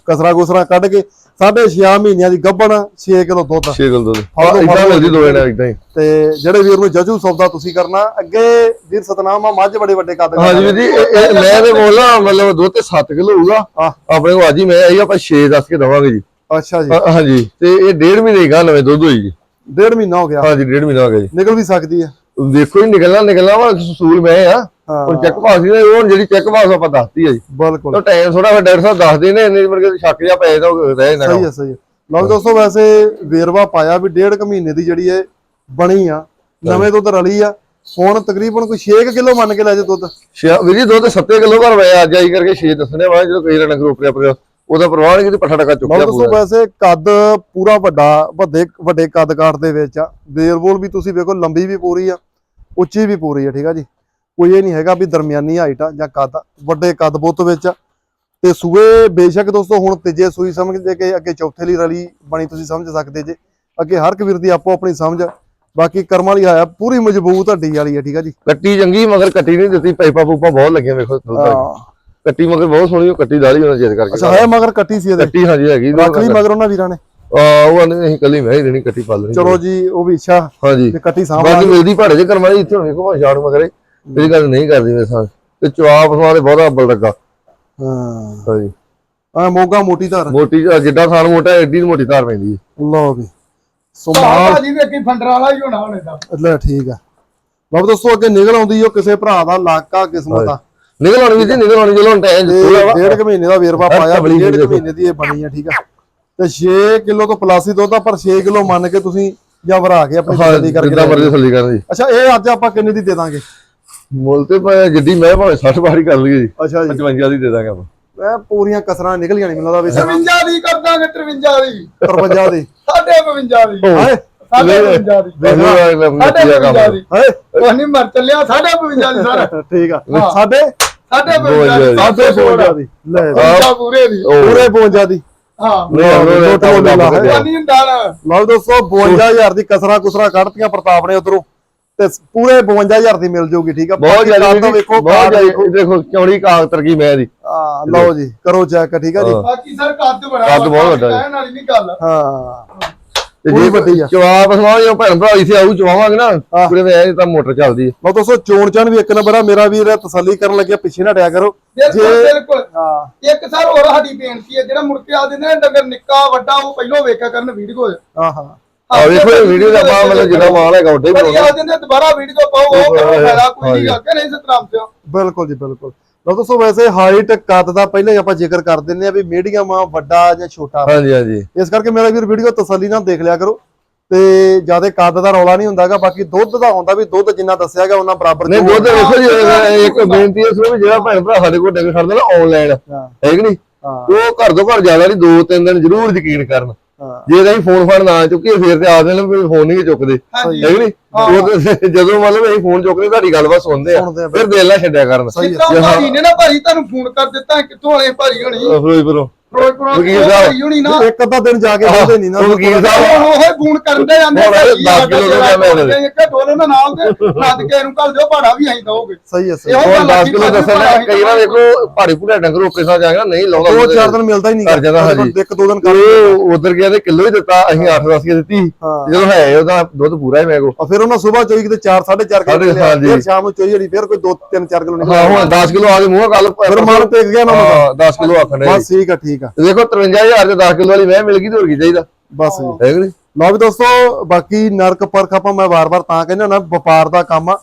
ਕਸਰਾ ਗੁਸਰਾ ਕੱਢ ਕੇ 6.5 ਮਹੀਨਿਆਂ ਦੀ ਗੱਬਣ 6 ਕਿਲੋ ਦੁੱਧ। ਛੇ ਗਲ ਦੋ ਫੜ ਲਓ, ਇਦਾਂ। ਮਿਲਦੀ ਦੋਏ ਨਾਲ ਇਦਾਂ ਹੀ। ਤੇ ਜਿਹੜੇ ਵੀਰ ਨੂੰ ਜਜੂ ਸੌਦਾ ਤੁਸੀਂ ਕਰਨਾ ਅੱਗੇ ਵੀਰ ਸਤਨਾਮ ਆ ਮੱਝ ਬੜੇ ਵੱਡੇ ਕੱਦ ਹਾਂਜੀ ਵੀਰ ਜੀ ਇਹ- ਮੈਂ ਤੇ ਬੋਲਾਂ ਮਤਲਬ ਦੁੱਧ ਤੇ 7 ਕਿਲੋ ਹੋਊਗਾ। ਆਪਣੇ ਕੋਲ ਅੱਜ ਹੀ ਮੈਂ ਆਈ ਆਪਾਂ 6 ਦੱਸ ਕੇ ਦਵਾਂਗੇ ਜੀ। ਅੱਛਾ ਜੀ। ਹਾਂ- ਹਾਂਜੀ ਤੇ ਇਹ ਡੇਢ ਮਹੀਨੇ ਦੀ ਗੱਲ ਨਵੇਂ ਦੁੱਧ ਹੋਈ ਜੀ। ਡੇਢ ਮਹੀਨਾ ਹੋ ਗਿਆ। ਹਾਂਜੀ ਡੇਢ ਮਹੀਨਾ ਹੋ ਗਿਆ ਜੀ। ਨਿਕਲ ਵੀ ਸਕਦੀ ਆ। ਦੇਖੋ ਹੀ ਨਿਕਲਣਾ ਨਿਕਲਣਾ ਵਾ ਸੂਲ ਮੈਂ ਆ। ਹਾਂ। ਹੁਣ ਚੈੱਕ ਪਾਸ ਸੀ ਉਹ ਜਿਹੜੀ ਚੈੱਕ ਪਾਸ ਆਪਾਂ ਦੱਸਤੀ ਆ ਜੀ। ਬਿਲਕੁਲ। ਤਾਂ ਟਾਈਮ ਥੋੜਾ ਫਿਰ ਡਾਕਟਰ ਸਾਹਿਬ ਦੱਸਦੇ ਨੇ ਇੰਨੇ ਕੇ ਸ਼ੱਕ ਜਾ ਪੈ ਜਾਂਦਾ ਉਹ ਰਹਿ ਸਹੀ ਜਾਂਦਾ ਹੈ ਸਹੀ ਹੈ ਲਓ ਦੋਸਤੋ ਵੈਸੇ ਵੇਰਵਾ ਪਾਇਆ ਵੀ ਡੇਢ ਕੁ ਮਹੀਨੇ ਦੀ ਜਿਹੜੀ ਇਹ ਬਣੀ ਆ ਨਵੇਂ ਦੁੱਧ ਰਲੀ ਆ ਹੁਣ ਤਕਰੀਬਨ ਕੋਈ 6 ਕਿਲੋ ਮੰਨ ਕੇ ਲੈ ਜਾ ਦੁੱਧ। ਵੀਰ ਦੁੱਧ 7 ਕਿਲੋ ਘਰ ਮੈਂ ਅੱਜ ਆਈ ਕਰਕੇ 6 ਦੱਸਣੇ ਵਾ ਜਦੋਂ ਕਈ ਰਣ ਗਰੁੱਪ ਰਿਆ ਪਰ ਉਹਦਾ ਪ੍ਰਵਾਹ ਨਹੀਂ ਕਿ ਪੱਠਾ ਟਕਾ ਚੁੱਕਿਆ ਦੋਸਤੋ ਪੂਰਾ। ਵੈਸੇ ਕੱਦ ਪੂਰਾ ਵੱਡਾ ਵੱਡੇ ਵੱਡੇ ਕੱਦ ਕਾਠ ਦੇ ਵਿੱਚ ਆ। ਵੇਰਬੋਲ ਵੀ ਤੁਸੀਂ ਵੇਖੋ ਲੰਬੀ ਵੀ ਪੂਰੀ ਆ ਉੱਚੀ ਵੀ ਪੂਰੀ ਆ ਠੀਕ ਆ ਜੀ? ਕੋਈ ਇਹ ਨਹੀਂ ਹੈਗਾ ਵੀ ਦਰਮਿਆਨੀ ਹਾਈਟ ਆ ਜਾਂ ਕੱਦ ਵੱਡੇ ਕੱਦ ਬੁੱਤ ਵਿੱਚ ਆ। ਤੇ ਸੂਏ ਬੇਸ਼ੱਕ ਦੋਸਤੋ ਹੁਣ ਤੀਜੇ ਸੂਈ ਸਮਝਦੇ ਕਿ ਅੱਗੇ ਚੌਥੇ ਲਈ ਰਲੀ ਬਣੀ ਤੁਸੀਂ ਸਮਝ ਸਕਦੇ ਜੇ। ਅੱਗੇ ਹਰ ਇੱਕ ਵੀਰ ਦੀ ਆਪੋ ਆਪਣੀ ਸਮਝ ਆ। ਬਾਕੀ ਕਰਮ ਵਾਲੀ ਆਇਆ ਪੂਰੀ ਮਜ਼ਬੂਤ ਹੱਡੀ ਵਾਲੀ ਆ ਠੀਕ ਆ ਜੀ। ਕੱਟੀ ਚੰਗੀ ਮਗਰ ਕੱਟੀ ਨਹੀਂ ਦਿੱਤੀ ਪਾਈਪਾਂ ਪੂਪਾਂ ਬਹੁਤ ਲੱਗੀਆਂ ਵੇਖੋ ਵਾਲੀ। ਹਾਂ। ਕੱਟੀ ਮਗਰ ਬਹੁਤ ਸੋਹਣੀ ਉਹ ਕੱਟੀ ਦਾੜੀ ਉਹਨਾਂ ਜਿੱਦ ਕਰਕੇ। ਅੱਛਾ ਹੈ ਮਗਰ ਕੱਟੀ ਸੀ ਇਹਦੇ? ਕੱਟੀ ਹਾਂਜੀ ਹੈਗੀ ਰੱਖ ਲਈ ਮਗਰ ਉਹਨਾਂ ਵੀਰਾਂ ਨੇ? ਆ ਉਹ ਆਂਦੇ ਅਸੀਂ ਕੱਲੀ ਮੈਂ ਹੀ ਦੇਣੀ ਕੱਟੀ ਪਾ ਲੈਣੀ। ਚਲੋ ਜੀ ਉਹ ਵੀ ਇੱਛਾ ਹਾਂਜੀ। ਤੇ ਕੱਟੀ ਸਾਂਭ ਬਾਕੀ ਮਿਲਦੀ ਭਾੜੇ ਚ ਕਰਮਾ ਇੱਥੇ ਹੁਣ ਵੇਖੋ ਭਾਵੇਂ ਛਾੜ ਮਗਰੇ ਇਹਦੀ ਗੱਲ ਨਹੀਂ ਕਰਦੀ ਮੇਰੇ ਸਾਹ। ਤੇ ਚਵਾਪ ਸਵਾਲੇ ਬਹੁਤਾ ਅੱਬਲ ਲੱਗਾ। ਹਾਂ। ਹਾਂਜੀ। ਆ ਮੋਗਾ ਮੋਟੀ ਧਾਰ। ਮੋਟੀ ਜਿੱਡਾ ਥਾਨ ਮੋਟਾ ਐਡੀ ਮੋਟੀ ਧਾਰ ਪੈਂਦੀ ਹੈ। ਲਓ ਵੀ ਸੋ ਮਾਲ ਭਾਜੀ ਵੇਖੀ ਫੰਡਰ ਵਾਲਾ ਹੀ ਹੋਣਾ ਹੁਣ ਇਹਦਾ। ਲੈ ਠੀਕ ਆ। ਬਾਬਾ ਦੋਸਤੋ ਅੱਗੇ ਨਿਕਲ ਆਉਂਦੀ ਉਹ ਕਿਸੇ ਭਰਾ ਦਾ ਲਾਕਾ ਕਿਸਮਤ ਆ। ਨਿਕਲ ਆਉਣੀ ਵੀ ਜੀ ਨਿਕਲ ਆਉਣੀ ਹੁਣ ਟਾਈਮ ਵਾ ਡੇਢ ਕੁ ਮਹੀਨੇ ਦਾ ਵੇਰਵਾ ਪਾਇਆ ਡੇਢ ਕੁ। ਮਹੀਨੇ ਦੀ ਇਹ ਬਣੀ ਆ ਠੀਕ ਆ। ਤੇ 6 ਕਿਲੋ ਤੋਂ ਪਲਾਸੀ ਦੁੱਧ ਆ ਪਰ 6 ਕਿਲੋ ਮੰਨ ਕੇ ਤੁਸੀਂ ਜਾਂ ਵਰਾ ਕੇ ਆਪਣੀ ਹਾਂ ਤਸੱਲੀ ਕਰਕੇ ਜਿੱਦਾਂ ਮਰਜ਼ੀ। ਥੱਲੀ ਕਰਨ। ਜੀ ਅੱਛਾ ਇਹ ਅੱਜ ਆਪਾਂ ਕਿੰਨੇ ਦੀ ਦੇ ਦਾਂਗੇ? ਮੁੱਲ ਤੇ ਭਾਵੇਂ ਜਿੱਡੀ ਮੈਂ ਭਾਵੇਂ 60 ਬਾਰੀ ਕਰ ਲਈਏ ਜੀ। ਅੱਛਾ ਜੀ। 55 ਦੀ ਦੇ ਦਾਂਗੇ ਆਪਾਂ। ਪੂਰੀਆਂ ਕਸਰਾਂ ਨਿਕਲ ਜਾਣੀ ਮੈਨੂੰ ਲੱਗਦਾ ਵੀ 53 ਦੀ ਕਰ ਦਾਂਗੇ 53 ਦੀ? 53 ਦੀ। ਸਾਢੇ 52 ਦੀ। ਹਾਏ ਸਾਢੇ 52 ਦੀ। ਮੱਛੀ ਦਾ। 52 ਹਾਏ ਨਹੀਂ ਮਰ ਚੱਲਿਆ ਸਾਢੇ 52 ਦੀ ਸਰ। (laughs) ਠੀਕ ਆ। ਸਾਡੇ ਸਾਢੇ 52 52 ਦੀ ਸਾਡੇ 52 ਦੀ। ਲੈ ਪੂਰੇ ਦੀ। ਪੂਰੇ 52 ਦੀ। ਹਾਂ। ਲਓ ਦੋਸਤੋ 52000 ਦੀ ਕਸਰਾਂ ਕੁਸਰਾਂ ਕੱਢਤੀਆਂ ਪ੍ਰਤਾਪ ਨੇ ਉਧਰੋਂ। ਤੇ ਪੂਰੇ 52000 ਦੀ ਮਿਲ ਜੂਗੀ ਠੀਕ ਆ? ਬਹੁਤ ਜ਼ਿਆਦਾ ਕੱਦ ਵੇਖੋ ਬਹੁਤ ਜ਼ਿਆਦਾ ਦੇਖੋ ਚੌੜੀ ਕਾਗ ਤਰਕੀ ਮੈਂ ਦੀ ਆ ਲਓ ਜੀ ਕਰੋ ਚੈੱਕ ਠੀਕ ਆ ਜੀ? ਹਾਂ। ਬਾਕੀ ਸਰ ਕੱਦ ਬੜਾ ਕੱਦ ਬਹੁਤ ਵੱਡਾ। ਕਹਿਣ ਵਾਲੀ ਨਹੀਂ ਗੱਲ। ਹਾਂ ਤੇ ਜੇ ਵੱਡੀ ਆ। ਜਵਾਬ ਸਵਾਲ ਜੋ ਭੈਣ ਭਰਾ ਇੱਥੇ ਆਊ ਚਵਾਵਾਂਗੇ ਨਾ। ਹਾਂ। ਪੂਰੇ ਵੇ ਤਾਂ ਮੋਟਰ ਚੱਲਦੀ ਹੈ ਲਓ ਦੋਸਤੋ ਚੋਣ ਚਾਣ ਵੀ ਇੱਕ ਨੰਬਰ ਆ ਮੇਰਾ ਵੀਰ ਤਸੱਲੀ ਕਰਨ ਲੱਗਿਆ ਪਿੱਛੇ ਨਾ ਡਿਆ ਕਰੋ। ਬਿਲਕੁਲ ਜੇ- ਬਿਲਕੁਲ। ਹਾਂ। ਇੱਕ ਸਰ ਹੋਰ ਸਾਡੀ ਬੇਨਤੀ ਹੈ ਜਿਹੜਾ ਮੁੜ ਕੇ ਆ ਦਿੰਦੇ ਨੇ ਡੰਗਰ ਨਿੱਕਾ ਵੱਡਾ ਉਹ ਪਹਿਲਾਂ ਵੇਖਿਆ ਕਰਨ ਵੀਡੀਓ ਹਾਂ ਹਾਂ। ਆ ਵੇਖੋ ਵੀਡੀਓ ਦਾ ਆਪਾਂ ਮਤਲਬ ਜਿਹੜਾ ਮਾਲ ਹੈਗਾ ਉੱਡੇ ਬੜੀ ਬਣਾਉਣਾ ਆ ਦਿੰਦੇ ਦੁਬਾਰਾ ਵੀਡੀਓ ਪਾਓ ਉਹ ਫਾਇਦਾ ਕੋਈ ਨਹੀਂ। ਅੱਗੇ ਨਹੀਂ ਸਤਰਾਮ ਸਿਓ। ਬਿਲਕੁਲ ਜੀ ਬਿਲਕੁਲ। ਲਓ ਦੋਸਤੋ ਵੈਸੇ ਹਾਈਟ ਕੱਦ ਦਾ ਪਹਿਲਾਂ ਹੀ ਆਪਾਂ ਜ਼ਿਕਰ ਕਰ ਦਿੰਦੇ ਆ ਵੀ ਮੀਡੀਅਮ ਆ ਵੱਡਾ ਜਾਂ ਛੋਟਾ। ਹਾਂਜੀ ਹਾਂਜੀ। ਇਸ ਕਰਕੇ ਮੇਰਾ ਵੀਰ ਵੀਡੀਓ ਤਸੱਲੀ ਨਾਲ ਦੇਖ ਲਿਆ ਕਰੋ। ਤੇ ਜ਼ਿਆਦਾ ਕੱਦ ਦਾ ਰੌਲਾ ਨਹੀਂ ਹੁੰਦਾਗਾ ਬਾਕੀ ਦੁੱਧ ਦਾ ਹੁੰਦਾ ਵੀ ਦੁੱਧ ਜਿੰਨਾ ਦੱਸਿਆਗਾ ਉਹਨਾਂ ਬਰਾਬਰ ਨਹੀਂ ਦੁੱਧ ਵੇਖੋ ਜੀ ਇੱਕ ਬੇਨਤੀ ਹੈ ਸੁਣੋ ਵੀ ਜਿਹੜਾ ਭੈਣ ਭਰਾ ਸਾਡੇ ਕੋਲ ਡੰਗਰ ਖੜਦਾ ਨਾ ਆਨਲਾਈਨ ਹਾਂ। ਹੈ ਕਿ ਨਹੀਂ? ਹਾਂ। ਉਹ ਘਰ ਤੋਂ ਘਰ ਜ਼ਿਆਦਾ ਨਹੀਂ ਦੋ ਤਿੰਨ ਦਿਨ ਜ਼ਰੂਰ ਯਕੀਨ ਕਰਨ। ਹਾਂ ਜੇ ਅਸੀਂ ਫੋਨ ਫੜ ਨਾ ਚੁੱਕੀਏ ਫੇਰ ਤੇ ਆਦੇ ਨੇ ਵੀ ਫੋਨ ਨਹੀਂ ਚੁੱਕਦੇ। ਹੈ ਕਿ ਨਹੀਂ? ਜਦੋਂ ਮਤਲਬ ਅਸੀਂ ਫੋਨ ਚੁੱਕਦੇ ਤੁਹਾਡੀ ਗੱਲਬਾਤ ਸੁਣਦੇ ਆ। ਫਿਰ ਦਿਲ ਨਾ ਛੱਡਿਆ ਕਰਨ। ਸਹੀ ਹੈ। ਜਿੱਦਾਂ ਭਾਈ ਨੇ ਨਾ ਭਾਈ ਤੁਹਾਨੂੰ ਫੋਨ ਕਰ ਦਿੱਤਾ ਕਿੱਥੋਂ ਆਏ ਭਾਈ ਹੋਣੀ? ਫਿਰੋਜ਼ਪੁਰੋਂ। ਵਕੀਲ ਸਾਹਿਬ। ਨਾ। ਇੱਕ ਅੱਧਾ ਦਿਨ ਜਾ ਕੇ ਬੋਲਦੇ ਨਹੀਂ ਨਾ। ਉਹ ਵਕੀਲ ਸਾਹਿਬ। ਉਹ ਉਹ ਫੋਨ ਕਰਦੇ ਜਾਂਦੇ ਹੁਣ ਭਾਈ ਦਸ ਸਾਡਾ ਕਿਲੋ ਜਿਹੜਾ ਦਾ ਮੈਂ। ਕਰਦੇ ਇੱਕ ਡੋਲੋ ਨਾ ਨਾਲ ਤੇ ਨੱਦ ਕੇ ਇਹਨੂੰ ਕੱਲ ਦਿਓ ਭਾੜਾ ਵੀ ਅਸੀਂ ਦਓਗੇ। ਸਹੀ ਹੈ ਸਹੀ 10 ਕਿਲੋ ਦੱਸਣ ਦਾ ਕਈ ਵਾਰ ਦੇਖੋ ਭਾਰੀ ਭੂਰਾ ਡੰਗਰ ਰੋਕੇ ਸਾਹ ਜਾਏਗਾ ਨਹੀਂ ਲਾਉਂਦਾ ਦੋ ਚਾਰ ਦਿਨ ਮਿਲਦਾ ਹੀ ਨਹੀਂ ਕਰ ਜਾਂਦਾ, ਹਾਂਜੀ। ਇੱਕ ਦੋ ਦਿਨ ਕਰ ਉਹ ਉਧਰ ਗਿਆ ਤੇ ਕਿਲੋ ਹੀ ਦਿੱਤਾ ਅਸੀਂ 8-10 ਕੇ ਦਿੱਤੀ। ਜਦੋਂ ਹੈ ਉਹਦਾ ਦੁੱਧ ਪੂਰਾ ਹੀ ਮੇਰੇ ਕੋਲ। ਫਿਰ ਉਹਨਾਂ ਸਵੇਰ ਚੋਈ ਕਿਤੇ 4 4.5 ਕਿਲੋ। ਫਿਰ ਸ਼ਾਮ ਨੂੰ ਚੋਈ ਜਿਹੜੀ ਫਿਰ ਕੋਈ 2 3 4 ਕਿਲੋ ਨਿਕਲ ਹਾਂ ਹੁਣ 10 ਕਿਲੋ ਆ ਕੇ ਮੂੰਹ ਗੱਲ ਫਿਰ ਮਨ ਟਿਕ ਗਿਆ ਨਾ ਉਹਨਾਂ ਹਾਂ 10 ਕਿਲੋ ਆਖਣ ਦਾ ਬਸ ਠੀਕ ਆ ਠੀਕ ਆ। ਦੇਖੋ 53000 ਤੇ 10 ਕਿਲੋ ਵਾਲੀ ਮੈਂ ਮਿਲ ਗਈ ਤੇ ਹੋਰ ਕੀ ਚਾਹੀਦਾ? ਬਸ ਜੀ। ਹੈ ਕਿ ਨਹੀਂ? ਲਓ ਵੀ ਦੋਸਤੋ ਬਾਕੀ ਨਰਕ ਪਰਖ ਆਪਾਂ ਮੈਂ ਵਾਰ-ਵਾਰ ਤਾਂ ਕਹਿੰਦਾ ਨਾ ਵਪਾਰ ਦਾ ਕੰਮ ਆ।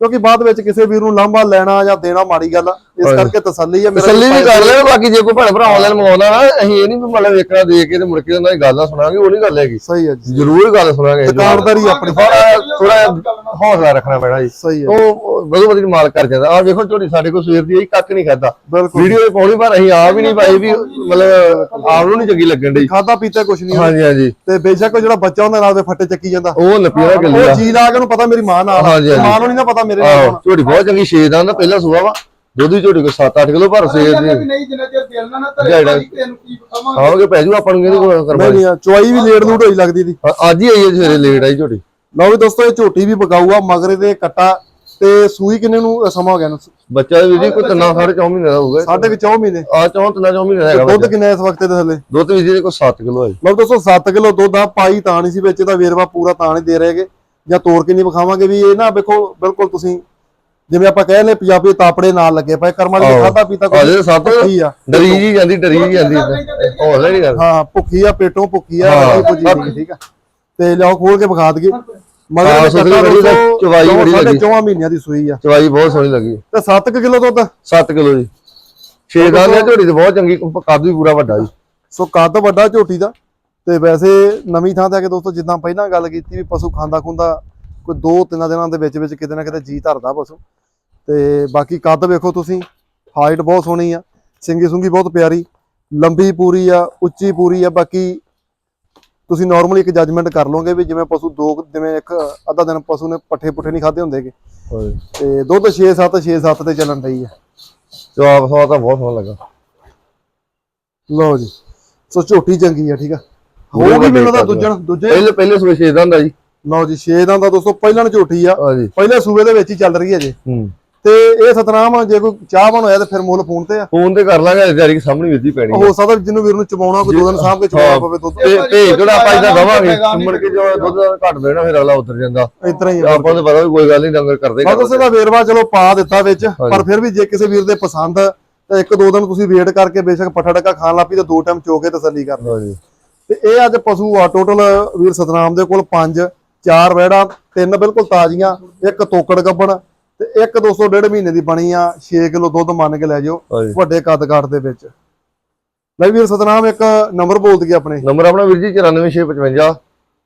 ਕਿਉਂਕਿ ਬਾਅਦ ਵਿੱਚ ਕਿਸੇ ਵੀਰ ਨੂੰ ਲਾਂਭਾ ਲੈਣਾ ਜਾਂ ਦੇਣਾ ਮਾੜੀ ਗੱਲ ਆ ਇਸ। ਕਰਕੇ ਤਸੱਲੀ ਆ ਤਸੱਲੀ ਵੀ ਕਰ ਲੈਣ ਬਾਕੀ ਜੇ ਕੋਈ ਭੈਣ ਭਰਾ ਆਨਲਾਈਨ ਮੰਗਾਉਂਦਾ ਨਾ ਅਸੀਂ ਇਹ ਨਹੀਂ ਵੀ ਮਤਲਬ ਵੇਖਣਾ ਦੇ ਕੇ ਤੇ ਮੁੜ ਕੇ ਉਹਨਾਂ ਦੀ ਗੱਲ ਸੁਣਾਂਗੇ ਉਹ ਨਹੀਂ ਗੱਲ ਹੈਗੀ। ਸਹੀ ਹੈ ਜੀ। ਜ਼ਰੂਰ ਗੱਲ ਸੁਣਾਂਗੇ ਦੁਕਾਨਦਾਰੀ ਆਪਣੀ। ਥੋੜਾ ਹੌਸਲਾ ਰੱਖਣਾ ਪੈਣਾ ਜੀ। ਸਹੀ ਹੈ ਉਹ ਬਦੋ ਬਦਲੀ ਮਾਲ ਕਰ ਜਾਂਦਾ। ਆ ਵੇਖੋ ਝੋਟੀ ਸਾਡੇ ਕੋਲ ਸਵੇਰ ਦੀ ਆਈ ਕੱਖ ਨਹੀਂ ਖਾਦਾ। ਵੀਡੀਓ ਤੇ ਪਾਉਣੀ ਪਰ ਅਸੀਂ ਆਪ ਹੀ ਨਹੀਂ ਪਾਈ ਵੀ ਮਤਲਬ ਆਪ ਨੂੰ ਨਹੀਂ ਚੰਗੀ ਲੱਗਣ ਡਈ। ਖਾਦਾ ਪੀਤਾ ਕੁਛ ਨਹੀਂ। ਹਾਂਜੀ ਹਾਂਜੀ। ਤੇ ਬੇਸ਼ੱਕ ਜਿਹੜਾ ਬੱਚਾ ਹੁੰਦਾ ਨਾਲ ਦੇ ਫੱਟੇ ਚੱਕੀ ਜਾਂਦਾ। ਉਹ ਨਪੀਰਾ ਕਿੱਲੇ ਉਹ ਦਾ ਜੀ ਲਾ ਕੇ ਉਹਨੂੰ ਪਤਾ ਮੇਰੀ ਮਾਂ ਨਾਲ ਆ। ਮਾਂ ਨੂੰ ਨਹੀਂ ਨਾ ਪਤਾ ਮੇਰੇ ਨਾਲ ਆਹੋ। ਝੋਟੀ ਬਹੁਤ ਚੰਗੀ ਛੇ ਦਾ ਨਾ ਪਹਿਲਾ ਸੂਆ ਵਾ। ਦੁੱਧ ਦੀ ਝੋਟੀ ਕੋ 7-8 ਕਿਲੋ ਭਰ ਸੇ। ਵੀ ਨਹੀਂ ਜਿੰਨਾ ਚਿਰ ਦਿਲ ਨਾ ਨਾ ਧਰੇ ਤੈਨੂੰ ਕੀ ਬਤਾਵਾਂਗੇ ਆਵਾਂਗੇ ਪੈ ਜੂ ਆਪਾਂ ਨੂੰ ਕਹਿੰਦੇ ਕੋਈ ਨਹੀਂ ਕਰਵਾ ਨਹੀਂ ਚੁਆਈ ਵੀ ਲੇਟ ਲੂਟ ਹੋਈ ਲੱਗਦੀ ਦੀ ਅੱਜ ਹੀ ਆਈ ਹੈ ਸਵੇਰੇ ਲੇਟ ਆਈ ਝੋਟੀ। ਲਓ ਵੀ ਦੋਸਤੋ ਇਹ ਝੋਟੀ ਵੀ ਬਕਾਊ ਆ ਮਗਰੇ ਦੇ ਕੱਟਾ ਤੇ ਸੂਈ ਕਿੰਨੇ ਨੂੰ ਸਮਾਂ ਹੋ ਗਿਆ ਨੂੰ? ਬੱਚਾ ਵੀ ਜੀ ਕੋਈ ਤਿੰਨਾਂ ਸਾਢੇ ਚੌਂ ਮਹੀਨੇ ਦਾ ਹੋਊਗਾ। ਸਾਢੇ ਕਿ 4 ਮਹੀਨੇ। ਆ ਚੌਂ ਤਿੰਨਾਂ ਚੌਂ ਮਹੀਨੇ ਦਾ ਹੈਗਾ ਦੁੱਧ ਕਿੰਨਾ ਇਸ ਵਕਤ ਦੇ ਥੱਲੇ? ਦੁੱਧ ਵੀ ਜੀ ਕੋਈ 7 ਕਿਲੋ ਹੈ। ਲਓ ਦੋਸਤੋ 7 ਕਿਲੋ ਦੁੱਧ ਆ ਪਾਈ ਤਾਂ ਨਹੀਂ ਸੀ ਵਿੱਚ ਇਹਦਾ ਵੇਰਵਾ ਪੂਰਾ ਤਾਂ ਨਹੀਂ ਦੇ ਰਹੇਗੇ ਜਾਂ ਤੋੜ ਕੇ ਨਹੀਂ ਵਿਖਾਵਾਂਗੇ ਵੀ ਇਹ ਨਾ ਵੇਖੋ ਬਿਲਕੁਲ ਤੁਸੀਂ ਜਿਵੇਂ ਆਪਾਂ ਕਹਿ ਲਏ ਪੰਜਾਬੀ ਤਾਪੜੇ ਨਾਲ ਲੱਗੇ ਪਏ ਕਰਮਾਂ ਦੀ। ਖਾਦਾ ਪੀਤਾ ਆ ਜੇ ਸੱਤ ਭੁੱਖੀ ਆ। ਡਰੀ ਜੀ ਜਾਂਦੀ ਡਰੀ ਜੀ ਜਾਂਦੀ ਹੌਸਲਾ ਨਹੀਂ ਕਰ ਹਾਂ ਭੁੱਖੀ ਆ ਪੇਟੋਂ ਭੁੱਖੀ ਆ ਪੁੱਜੀ ਠੀਕ- ਆ। ਤੇ ਲਿਆਓ ਖੋਲ ਕੇ ਵਿਖਾ ਹਾਂ, ਮਗਰ ਚਵਾਈ ਬੜੀ ਲੱਗੀ। 4 ਮਹੀਨਿਆਂ ਦੀ ਸੂਈ ਆ। ਚਵਾਈ ਬਹੁਤ ਸੋਹਣੀ ਲੱਗੀ। ਤੇ 7 ਕਿਲੋ ਦੁੱਧ? 7 ਕਿਲੋ ਜੀ। 6 ਦਾ ਝੋਟੀ ਤੇ ਬਹੁਤ ਚੰਗੀ ਕੱਦ ਵੀ ਪੂਰਾ ਵੱਡਾ ਜੀ। ਸੋ ਕੱਦ ਵੱਡਾ ਝੋਟੀ ਦਾ। ਤੇ ਵੈਸੇ ਨਵੀਂ ਥਾਂ ਤੇ ਆ ਕੇ ਦੋਸਤੋ ਜਿੱਦਾਂ ਪਹਿਲਾਂ ਗੱਲ ਕੀਤੀ ਵੀ ਪਸ਼ੂ ਖਾਂਦਾ ਖੁੰਦਾ ਕੋਈ ਦੋ ਤਿੰਨ ਦਿਨਾਂ ਦੇ ਵਿੱਚ ਵਿੱਚ ਕਿਤੇ ਨਾ ਕਿਤੇ ਜੀ ਧਰਦਾ ਪਸ਼ੂ। ਤੇ ਬਾਕੀ ਕੱਦ ਵੇਖੋ ਤੁਸੀਂ ਹਾਈਟ ਬਹੁਤ ਸੋਹਣੀ ਆ ਸਿੰਗੀ ਸੁੰਗੀ ਬਹੁਤ ਪਿਆਰੀ ਲੰਬੀ ਪੂਰੀ ਆ ਉੱਚੀ ਪੂਰੀ ਆ ਬਾਕੀ ਤੁਸੀਂ ਨਾਰਮਲੀ ਇੱਕ ਜੱਜਮੈਂਟ ਕਰ ਲਓਗੇ ਵੀ ਜਿਵੇਂ ਪਸ਼ੂ ਦੋ ਜਿਵੇਂ ਇੱਕ ਅੱਧਾ ਦਿਨ ਪਸ਼ੂ ਨੇ ਪੱਠੇ ਪੁੱਠੇ ਨਹੀਂ ਖਾਦੇ ਹੁੰਦੇਗੇ ਤੇ ਦੁੱਧ 6 7 6 7 ਤੇ ਚੱਲਣ ਰਹੀ ਆ। ਜਵਾਬ ਸਵਾ ਤਾਂ ਬਹੁਤ ਸੋਹਣਾ ਲੱਗਾ। ਲਓ ਜੀ ਸੋ ਝੋਟੀ ਚੰਗੀ ਆ ਠੀਕ ਆ। ਮੈਨੂੰ ਤਾਂ ਵੱਡੇ ਦੂਜਣ ਦੂਜੇ? ਪਹਿਲੇ ਪਹਿਲੇ ਸੂਏ 6 ਦਾ ਹੁੰਦਾ ਜੀ। ਲਓ ਜੀ 6 ਦਾ ਦੋਸਤੋ ਪਹਿਲਾਂ ਝੋਟੀ ਆ। ਪਹਿਲੇ ਸੂਬੇ ਦੇ ਵਿੱਚ ਹੀ ਚੱਲ ਰਹੀ ਹੈ ਜੀ। ਤੇ ਇਹ ਸਤਨਾਮ ਜੇ ਕੋਈ ਚਾਹ ਬਣ ਹੋਇਆ ਤੇ ਫਿਰ ਮੁੱਲ ਫੋਨ ਤੇ ਆ। ਫੋਨ ਤੇ ਕਰ ਲਾਂਗੇ ਜਾਰੀ ਸਾਹਮਣੇ ਵਿੱਧੀ ਪੈਣੀ। ਹੋ ਸਕਦਾ ਜਿਹਨੂੰ ਵੀਰ ਨੂੰ ਚਬਾਉਣਾ ਕੋਈ ਦੋ ਦਿਨ ਸਾਹਬ ਕੇ ਚਬਾਉਣਾ ਪਵੇ ਦੁੱਧ ਤੇ ਤੇ ਜਿਹੜਾ ਆਪਾਂ ਇਹਦਾ ਦਵਾਂਗੇ ਮੁੜ ਕੇ ਜੋ ਦੁੱਧ ਘੱਟ ਦੇਣਾ ਫਿਰ ਅਗਲਾ ਉਤਰ ਜਾਂਦਾ। ਇਤਨਾ ਹੀ ਆਪਾਂ ਨੂੰ ਪਤਾ ਵੀ ਕੋਈ ਗੱਲ ਨਹੀਂ ਡੰਗਰ ਕਰਦੇ ਬਸ ਉਸੇ ਦਾ ਵੇਰਵਾ ਚਲੋ ਪਾ ਦਿੱਤਾ ਵਿੱਚ ਪਰ। ਫਿਰ ਵੀ ਜੇ ਕਿਸੇ ਵੀਰ ਦੇ ਪਸੰਦ ਤਾਂ ਇੱਕ ਦੋ ਦਿਨ ਤੁਸੀਂ ਵੇਟ ਕਰਕੇ ਬੇਸ਼ੱਕ ਪੱਠਾ ਡੱਕਾ ਖਾਣ ਲੱਪੀ ਤੇ ਦੋ ਟਾਈਮ ਚੋ ਕੇ ਤਸੱਲੀ ਕਰ ਲਓ। ਜੀ ਤੇ ਇਹ ਅੱਜ ਪਸ਼ੂ ਆ ਟੋਟਲ ਵੀਰ ਸਤਨਾਮ ਦੇ ਕੋਲ ਪੰਜ ਚਾਰ ਵਹਿੜਾ ਤਿੰਨ ਬਿਲਕੁਲ ਤਾਜ਼ੀਆਂ ਇੱਕ ਤੋਕੜ ਗੱਬਣ ਤੇ ਇੱਕ 200 ਡੇਢ ਮਹੀਨੇ ਦੀ ਬਣੀ ਆ 6 ਕਿਲੋ ਦੁੱਧ ਮੰਨ ਕੇ ਲੈ ਜਾਓ ਵੱਡੇ ਕੱਦ ਕਾਠ ਦੇ ਵਿੱਚ। ਲੈ ਵੀਰ ਸਤਨਾਮ ਇੱਕ ਨੰਬਰ ਬੋਲ ਦਈਏ ਆਪਣੇ। ਨੰਬਰ ਆਪਣਾ ਵੀਰ ਜੀ 94655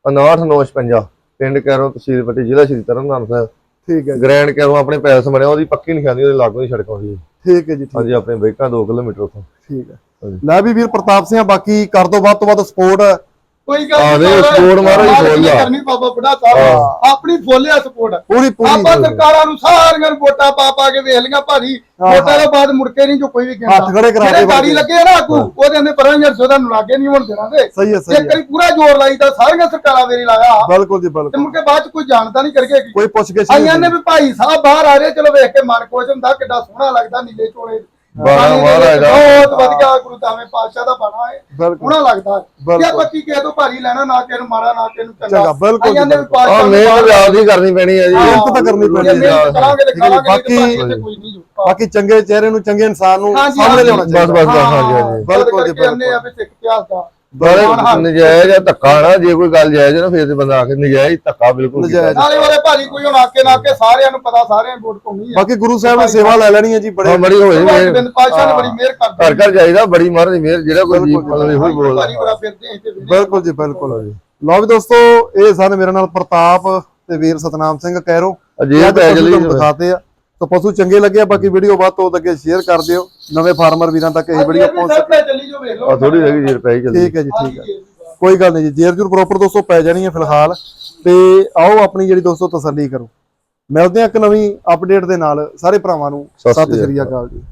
59955 ਪਿੰਡ ਕੈਰੋਂ ਤਹਿਸੀਲ ਪੱਟੀ ਜ਼ਿਲ੍ਹਾ ਸ਼੍ਰੀ ਤਰਨਤਾਰਨ ਸਾਹਿਬ। ਠੀਕ ਹੈ ਗ੍ਰੈਂਡ ਕੈਰੋਂ ਆਪਣੇ ਪੈਲਸ ਬਣਿਆ ਉਹਦੀ ਪੱਕੀ ਨਿਸ਼ਾਨੀ ਉਹਦੇ ਲਾਗੋਂ ਹੀ ਸੜਕ ਆਉਂਦੀ ਹੈ। ਠੀਕ ਹੈ ਜੀ ਹਾਂਜੀ ਆਪਣੇ ਬੈਕਾਂ 2 ਕਿਲੋਮੀਟਰ ਤੋਂ ਠੀਕ ਹੈ। ਲੈ ਵੀ ਵੀਰ ਪ੍ਰਤਾਪ ਸਿੰਘ ਬਾਕੀ ਕਰ ਦੋ ਵੱਧ ਤੋਂ ਵੱਧ ਸਪੋਰਟ ਕੋਈ ਗੱਲ ਆ ਨਹੀਂ ਦੇ ਸਪੋਰਟ ਮਾਰੋ ਜੀ ਮਾਰ ਫੁੱਲ ਆ। ਕਰਨੀ ਬਾਬਾ ਬੁੱਢਾ ਸਾਹਿਬ। ਆਪਣੀ ਫੋਲਿਆ ਸਪੋਰਟ ਪੂਰੀ ਪੂਰੀ ਆਪਾਂ ਸਰਕਾਰਾਂ ਨੂੰ ਸਾਰੀਆਂ ਨੂੰ ਵੋਟਾਂ ਪਾ ਪਾ ਕੇ ਵੇਖ ਲਈਆਂ ਭਾਜੀ ਵੋਟਾਂ ਤੋਂ ਬਾਅਦ ਮੁੜ ਕੇ ਨਹੀਂ ਜੋ ਕੋਈ ਵੀ ਕਹਿੰਦਾ। ਹੱਥ ਖੜੇ ਕਰਾ ਕੇ ਜਿਹੜੇ ਗਾੜੀ ਲੱਗੇ ਆ ਨਾ ਆਗੂ ਉਹਦੇ ਅੰਦਰ ਪਰਾਂ ਯਾਰ ਸੋਦਾ ਨੂੰ ਲਾਗੇ ਨਹੀਂ ਹੋਣ ਦੇਣਾ ਤੇ ਸਹੀ ਹੈ ਸਹੀ ਇੱਕ ਹੈ ਵਾਰੀ ਪੂਰਾ ਜ਼ੋਰ ਲਾਈਦਾ ਸਾਰੀਆਂ ਸਰਕਾਰਾਂ ਵੇਰੀ ਲਾਇਆ। ਬਿਲਕੁਲ ਜੀ ਤੇ ਬਿਲਕੁਲ ਮੁੜ ਕੇ ਬਾਅਦ ਚ ਕੋਈ ਜਾਣਦਾ ਨਹੀਂ ਕਰਕੇ ਕੋਈ ਪੁੱਛ ਕੇ ਆਈਆਂ ਨੇ ਵੀ ਭਾਈ ਸਾਹਿਬ ਬਾਹਰ ਆ ਰਹੇ ਚਲੋ ਵੇਖ ਕੇ ਮਨ ਖੁਸ਼ ਹੁੰਦਾ ਕਿੱਡਾ ਸੋਹਣਾ ਲੱਗਦਾ ਨੀਲੇ ਚੋਲੇ ਬਾਣਾ ਮਹਾਰਾਜ ਦਾ ਬਹੁਤ ਵਧੀਆ ਗੁਰੂ ਦਾਵੇਂ ਪਾਤਸ਼ਾਹ ਦਾ ਬਾਣਾ ਹੈ। ਸੋਹਣਾ ਲੱਗਦਾ ਹੈ। ਕਿ ਬਿਲਕੁਲ। ਬੱਕੀ ਕਿਸੇ ਤੋਂ ਭਾਰੀ ਲੈਣਾ ਨਾ ਕਿਸੇ ਨੂੰ ਮਾੜਾ ਨਾ ਕਿਸੇ ਨੂੰ ਚੰਗਾ, ਬਿਲਕੁਲ ਆ ਮਿਹਨਤ ਵੀ ਆਪਦੀ ਕਰਨੀ ਪੈਣੀ ਹੈ ਜੀ। ਮਿਹਨਤ ਤਾਂ ਕਰਨੀ ਪੈਣੀ ਹੈ। ਹੈ ਬਾਕੀ- ਬਾਕੀ ਚੰਗੇ ਚਿਹਰੇ ਨੂੰ ਚੰਗੇ ਇਨਸਾਨ ਨੂੰ ਸਾਹਮਣੇ। ਲਿਆਉਣਾ ਬਸ ਚਾਹੀਦਾ। ਬਸ ਬਸ ਹਾਂਜੀ ਹਾਂਜੀ। ਬਿਲਕੁਲ ਜੀ, ਬਿਲਕੁਲ ਕਹਿੰਦੇ ਆ ਵੀ ਸਿੱਖ ਇਤਿਹਾਸ ਦਾ। ਨਜਾਇਜ਼ ਧੱਕਾ ਨਾ ਜੇ ਕੋਈ ਗੱਲ ਜਾਇਜ਼ ਨਾ ਫਿਰ ਤੇ ਬੰਦਾ ਆ ਕੇ ਨਜਾਇਜ਼ ਧੱਕਾ ਬਿਲਕੁਲ ਕੀਤਾ। ਨਜਾਇਜ਼। ਨਾਲੇ ਵਾਲੇ ਭਾਜੀ ਕੋਈ ਹੁਣ ਆਕੇ ਨਾ ਕੇ ਸਾਰਿਆਂ ਨੂੰ ਪਤਾ ਸਾਰਿਆਂ ਨੂੰ ਵੋਟ ਪਾਉਣੀ ਹੈ ਬਾਕੀ ਗੁਰੂ ਸਾਹਿਬ ਨੇ ਸੇਵਾ ਲੈ ਲੈਣੀ ਹੈ ਜੀ ਬੜੇ ਬੜੀ ਹੋਈ ਨੇ ਬੜੀ ਮਿਹਰ ਘਰ ਕਰਦੀ ਘਰ ਜਾਈਦਾ ਬੜੀ ਮਹਾਰਾਜ ਦੀ ਮਿਹਰ ਜਿਹੜਾ ਕੋਈ ਜੀ ਬਿਲਕੁਲ, ਮਤਲਬ ਇਹੋ ਹੀ ਬੋਲਦਾ ਬੜਾ ਜੀ ਬਿਲਕੁਲ ਲਓ ਵੀ ਦੋਸਤੋ ਇਹ ਸਨ ਮੇਰੇ ਨਾਲ ਪ੍ਰਤਾਪ ਤੇ ਵੀਰ ਸਤਨਾਮ ਸਿੰਘ ਕੈਰੋ। ਅਜੇ ਪੈ ਦਿਖਾਤੇ ਆ। ਤਾਂ ਪਸ਼ੂ ਚੰਗੇ ਲੱਗੇ ਬਾਕੀ ਵੀਡੀਓ ਬਾਅਦ ਤੋਂ ਅੱਗੇ ਸ਼ੇਅਰ ਕਰ ਦਿਓ। ਨਵੇਂ ਫਾਰਮਰ ਵੀਰਾਂ ਤੱਕ ਇਹ ਵੀਡੀਓ ਪਹੁੰਚ ਸਕੇ ਤੇ ਚੱਲੀ ਜੋ ਵੇਖ ਲਓ। ਆ ਥੋੜੀ ਰਹਿ ਗਈ ਜੇਰ ਪੈ ਚੱਲੀ। ਠੀਕ ਹੈ ਜੀ ਠੀਕ ਹੈ। ਕੋਈ ਗੱਲ ਨਹੀਂ ਜੀ ਜੇਰ ਜੂਰ ਪ੍ਰੋਪਰ ਦੋਸਤੋ ਪੈ ਜਾਣੀ ਹੈ ਫਿਲਹਾਲ। ਤੇ ਆਓ ਆਪਣੀ ਜਿਹੜੀ ਦੋਸਤੋ ਤਸੱਲੀ ਕਰੋ। ਮਿਲਦੇ ਆ ਇੱਕ ਨਵੀਂ ਅਪਡੇਟ ਦੇ ਨਾਲ। ਸਾਰੇ ਭਰਾਵਾਂ ਨੂੰ ਸਤਿ ਸ਼੍ਰੀ ਅਕਾਲ ਜੀ।